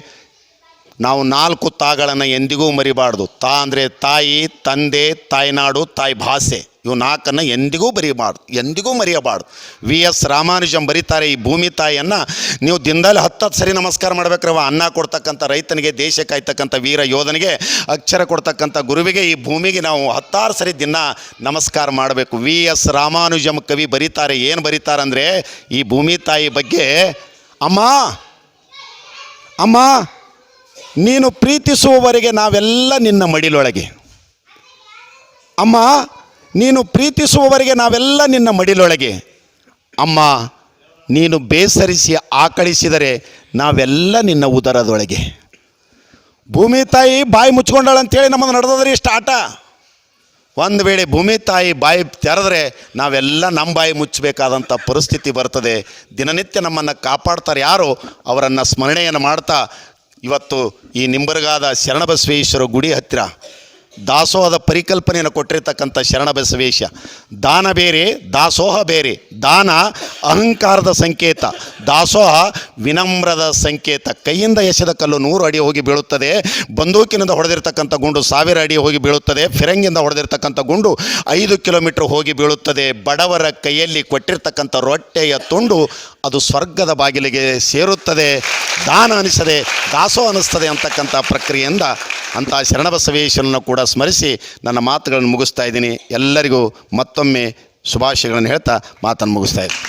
ನಾವು ನಾಲ್ಕು ತಾಗಳನ್ನು ಎಂದಿಗೂ ಮರಿಬಾರ್ದು. ತಾ ಅಂದರೆ ತಾಯಿ, ತಂದೆ, ತಾಯ್ನಾಡು, ತಾಯಿ ಭಾಷೆ. ಇವು ನಾಲ್ಕನ್ನು ಎಂದಿಗೂ ಬರೀಬಾರ್ದು. ಎಂದಿಗೂ ಮರೆಯಬಾರ್ದು. ವಿ ಎಸ್ ರಾಮಾನುಜಂ ಬರೀತಾರೆ ಈ ಭೂಮಿ ತಾಯಿಯನ್ನು. ನೀವು ದಿನದಲ್ಲಿ ಹತ್ತತ್ತು ಸರಿ ನಮಸ್ಕಾರ ಮಾಡ್ಬೇಕ್ರವ. ಅನ್ನ ಕೊಡ್ತಕ್ಕಂಥ ರೈತನಿಗೆ, ದೇಶ ಕಾಯ್ತಕ್ಕಂಥ ವೀರ ಯೋಧನಿಗೆ, ಅಕ್ಷರ ಕೊಡ್ತಕ್ಕಂಥ ಗುರುವಿಗೆ ಈ ಭೂಮಿಗೆ ನಾವು ಹತ್ತಾರು ಸರಿ ದಿನ ನಮಸ್ಕಾರ ಮಾಡಬೇಕು. ವಿ ಎಸ್ ರಾಮಾನುಜಂ ಕವಿ ಬರೀತಾರೆ. ಏನು ಬರೀತಾರೆ ಅಂದರೆ ಈ ಭೂಮಿ ತಾಯಿ ಬಗ್ಗೆ, ಅಮ್ಮ ಅಮ್ಮ ನೀನು ಪ್ರೀತಿಸುವವರೆಗೆ ನಾವೆಲ್ಲ ನಿನ್ನ ಮಡಿಲೊಳಗೆ. ಅಮ್ಮ, ನೀನು ಪ್ರೀತಿಸುವವರೆಗೆ ನಾವೆಲ್ಲ ನಿನ್ನ ಮಡಿಲೊಳಗೆ. ಅಮ್ಮ, ನೀನು ಬೇಸರಿಸಿ ಆಕಳಿಸಿದರೆ ನಾವೆಲ್ಲ ನಿನ್ನ ಉದರದೊಳಗೆ. ಭೂಮಿ ತಾಯಿ ಬಾಯಿ ಮುಚ್ಕೊಂಡಾಳಂತೇಳಿ ನಮ್ಮನ್ನು ನಡೆದದ್ರಿ ಇಷ್ಟು ಆಟ ಒಂದು ವೇಳೆ ಭೂಮಿ ತಾಯಿ ಬಾಯಿ ತೆರೆದ್ರೆ ನಾವೆಲ್ಲ ನಮ್ಮ ಬಾಯಿ ಮುಚ್ಚಬೇಕಾದಂಥ ಪರಿಸ್ಥಿತಿ ಬರ್ತದೆ. ದಿನನಿತ್ಯ ನಮ್ಮನ್ನು ಕಾಪಾಡ್ತಾರೆ ಯಾರು? ಅವರನ್ನು ಸ್ಮರಣೆಯನ್ನು ಮಾಡ್ತಾ ಇವತ್ತು ಈ ನಿಂಬರ್ಗಾದ ಶರಣಬಸವೇಶ್ವರ ಗುಡಿ ಹತ್ತಿರ ದಾಸೋಹದ ಪರಿಕಲ್ಪನೆಯನ್ನು ಕೊಟ್ಟಿರ್ತಕ್ಕಂಥ ಶರಣಬಸವೇಶ ದಾನ ಬೇರೆ, ದಾಸೋಹ ಬೇರೆ. ದಾನ ಅಹಂಕಾರದ ಸಂಕೇತ. ದಾಸೋಹ ವಿನಮ್ರದ ಸಂಕೇತ. ಕೈಯಿಂದ ಎಸೆದ ಕಲ್ಲು ನೂರು ಅಡಿ ಹೋಗಿ ಬೀಳುತ್ತದೆ. ಬಂದೂಕಿನಿಂದ ಹೊಡೆದಿರ್ತಕ್ಕಂಥ ಗುಂಡು ಸಾವಿರ ಅಡಿ ಹೋಗಿ ಬೀಳುತ್ತದೆ. ಫಿರಂಗಿಂದ ಹೊಡೆದಿರ್ತಕ್ಕಂಥ ಗುಂಡು ಐದು ಕಿಲೋಮೀಟರ್ ಹೋಗಿ ಬೀಳುತ್ತದೆ. ಬಡವರ ಕೈಯಲ್ಲಿ ಕೊಟ್ಟಿರ್ತಕ್ಕಂಥ ರೊಟ್ಟೆಯ ತುಂಡು ಅದು ಸ್ವರ್ಗದ ಬಾಗಿಲಿಗೆ ಸೇರುತ್ತದೆ. ದಾನ ಅನಿಸದೆ ದಾಸೋ ಅನಿಸ್ತದೆ ಅಂತಕ್ಕಂಥ ಪ್ರಕ್ರಿಯೆಯಿಂದ ಅಂಥ ಶರಣಬಸವೇಶ್ವರನ್ನು ಕೂಡ ಸ್ಮರಿಸಿ ನನ್ನ ಮಾತುಗಳನ್ನು ಮುಗಿಸ್ತಾ ಇದ್ದೀನಿ. ಎಲ್ಲರಿಗೂ ಮತ್ತೊಮ್ಮೆ ಶುಭಾಶಯಗಳನ್ನು ಹೇಳ್ತಾ ಮಾತನ್ನು ಮುಗಿಸ್ತಾ ಇದ್ದೀನಿ.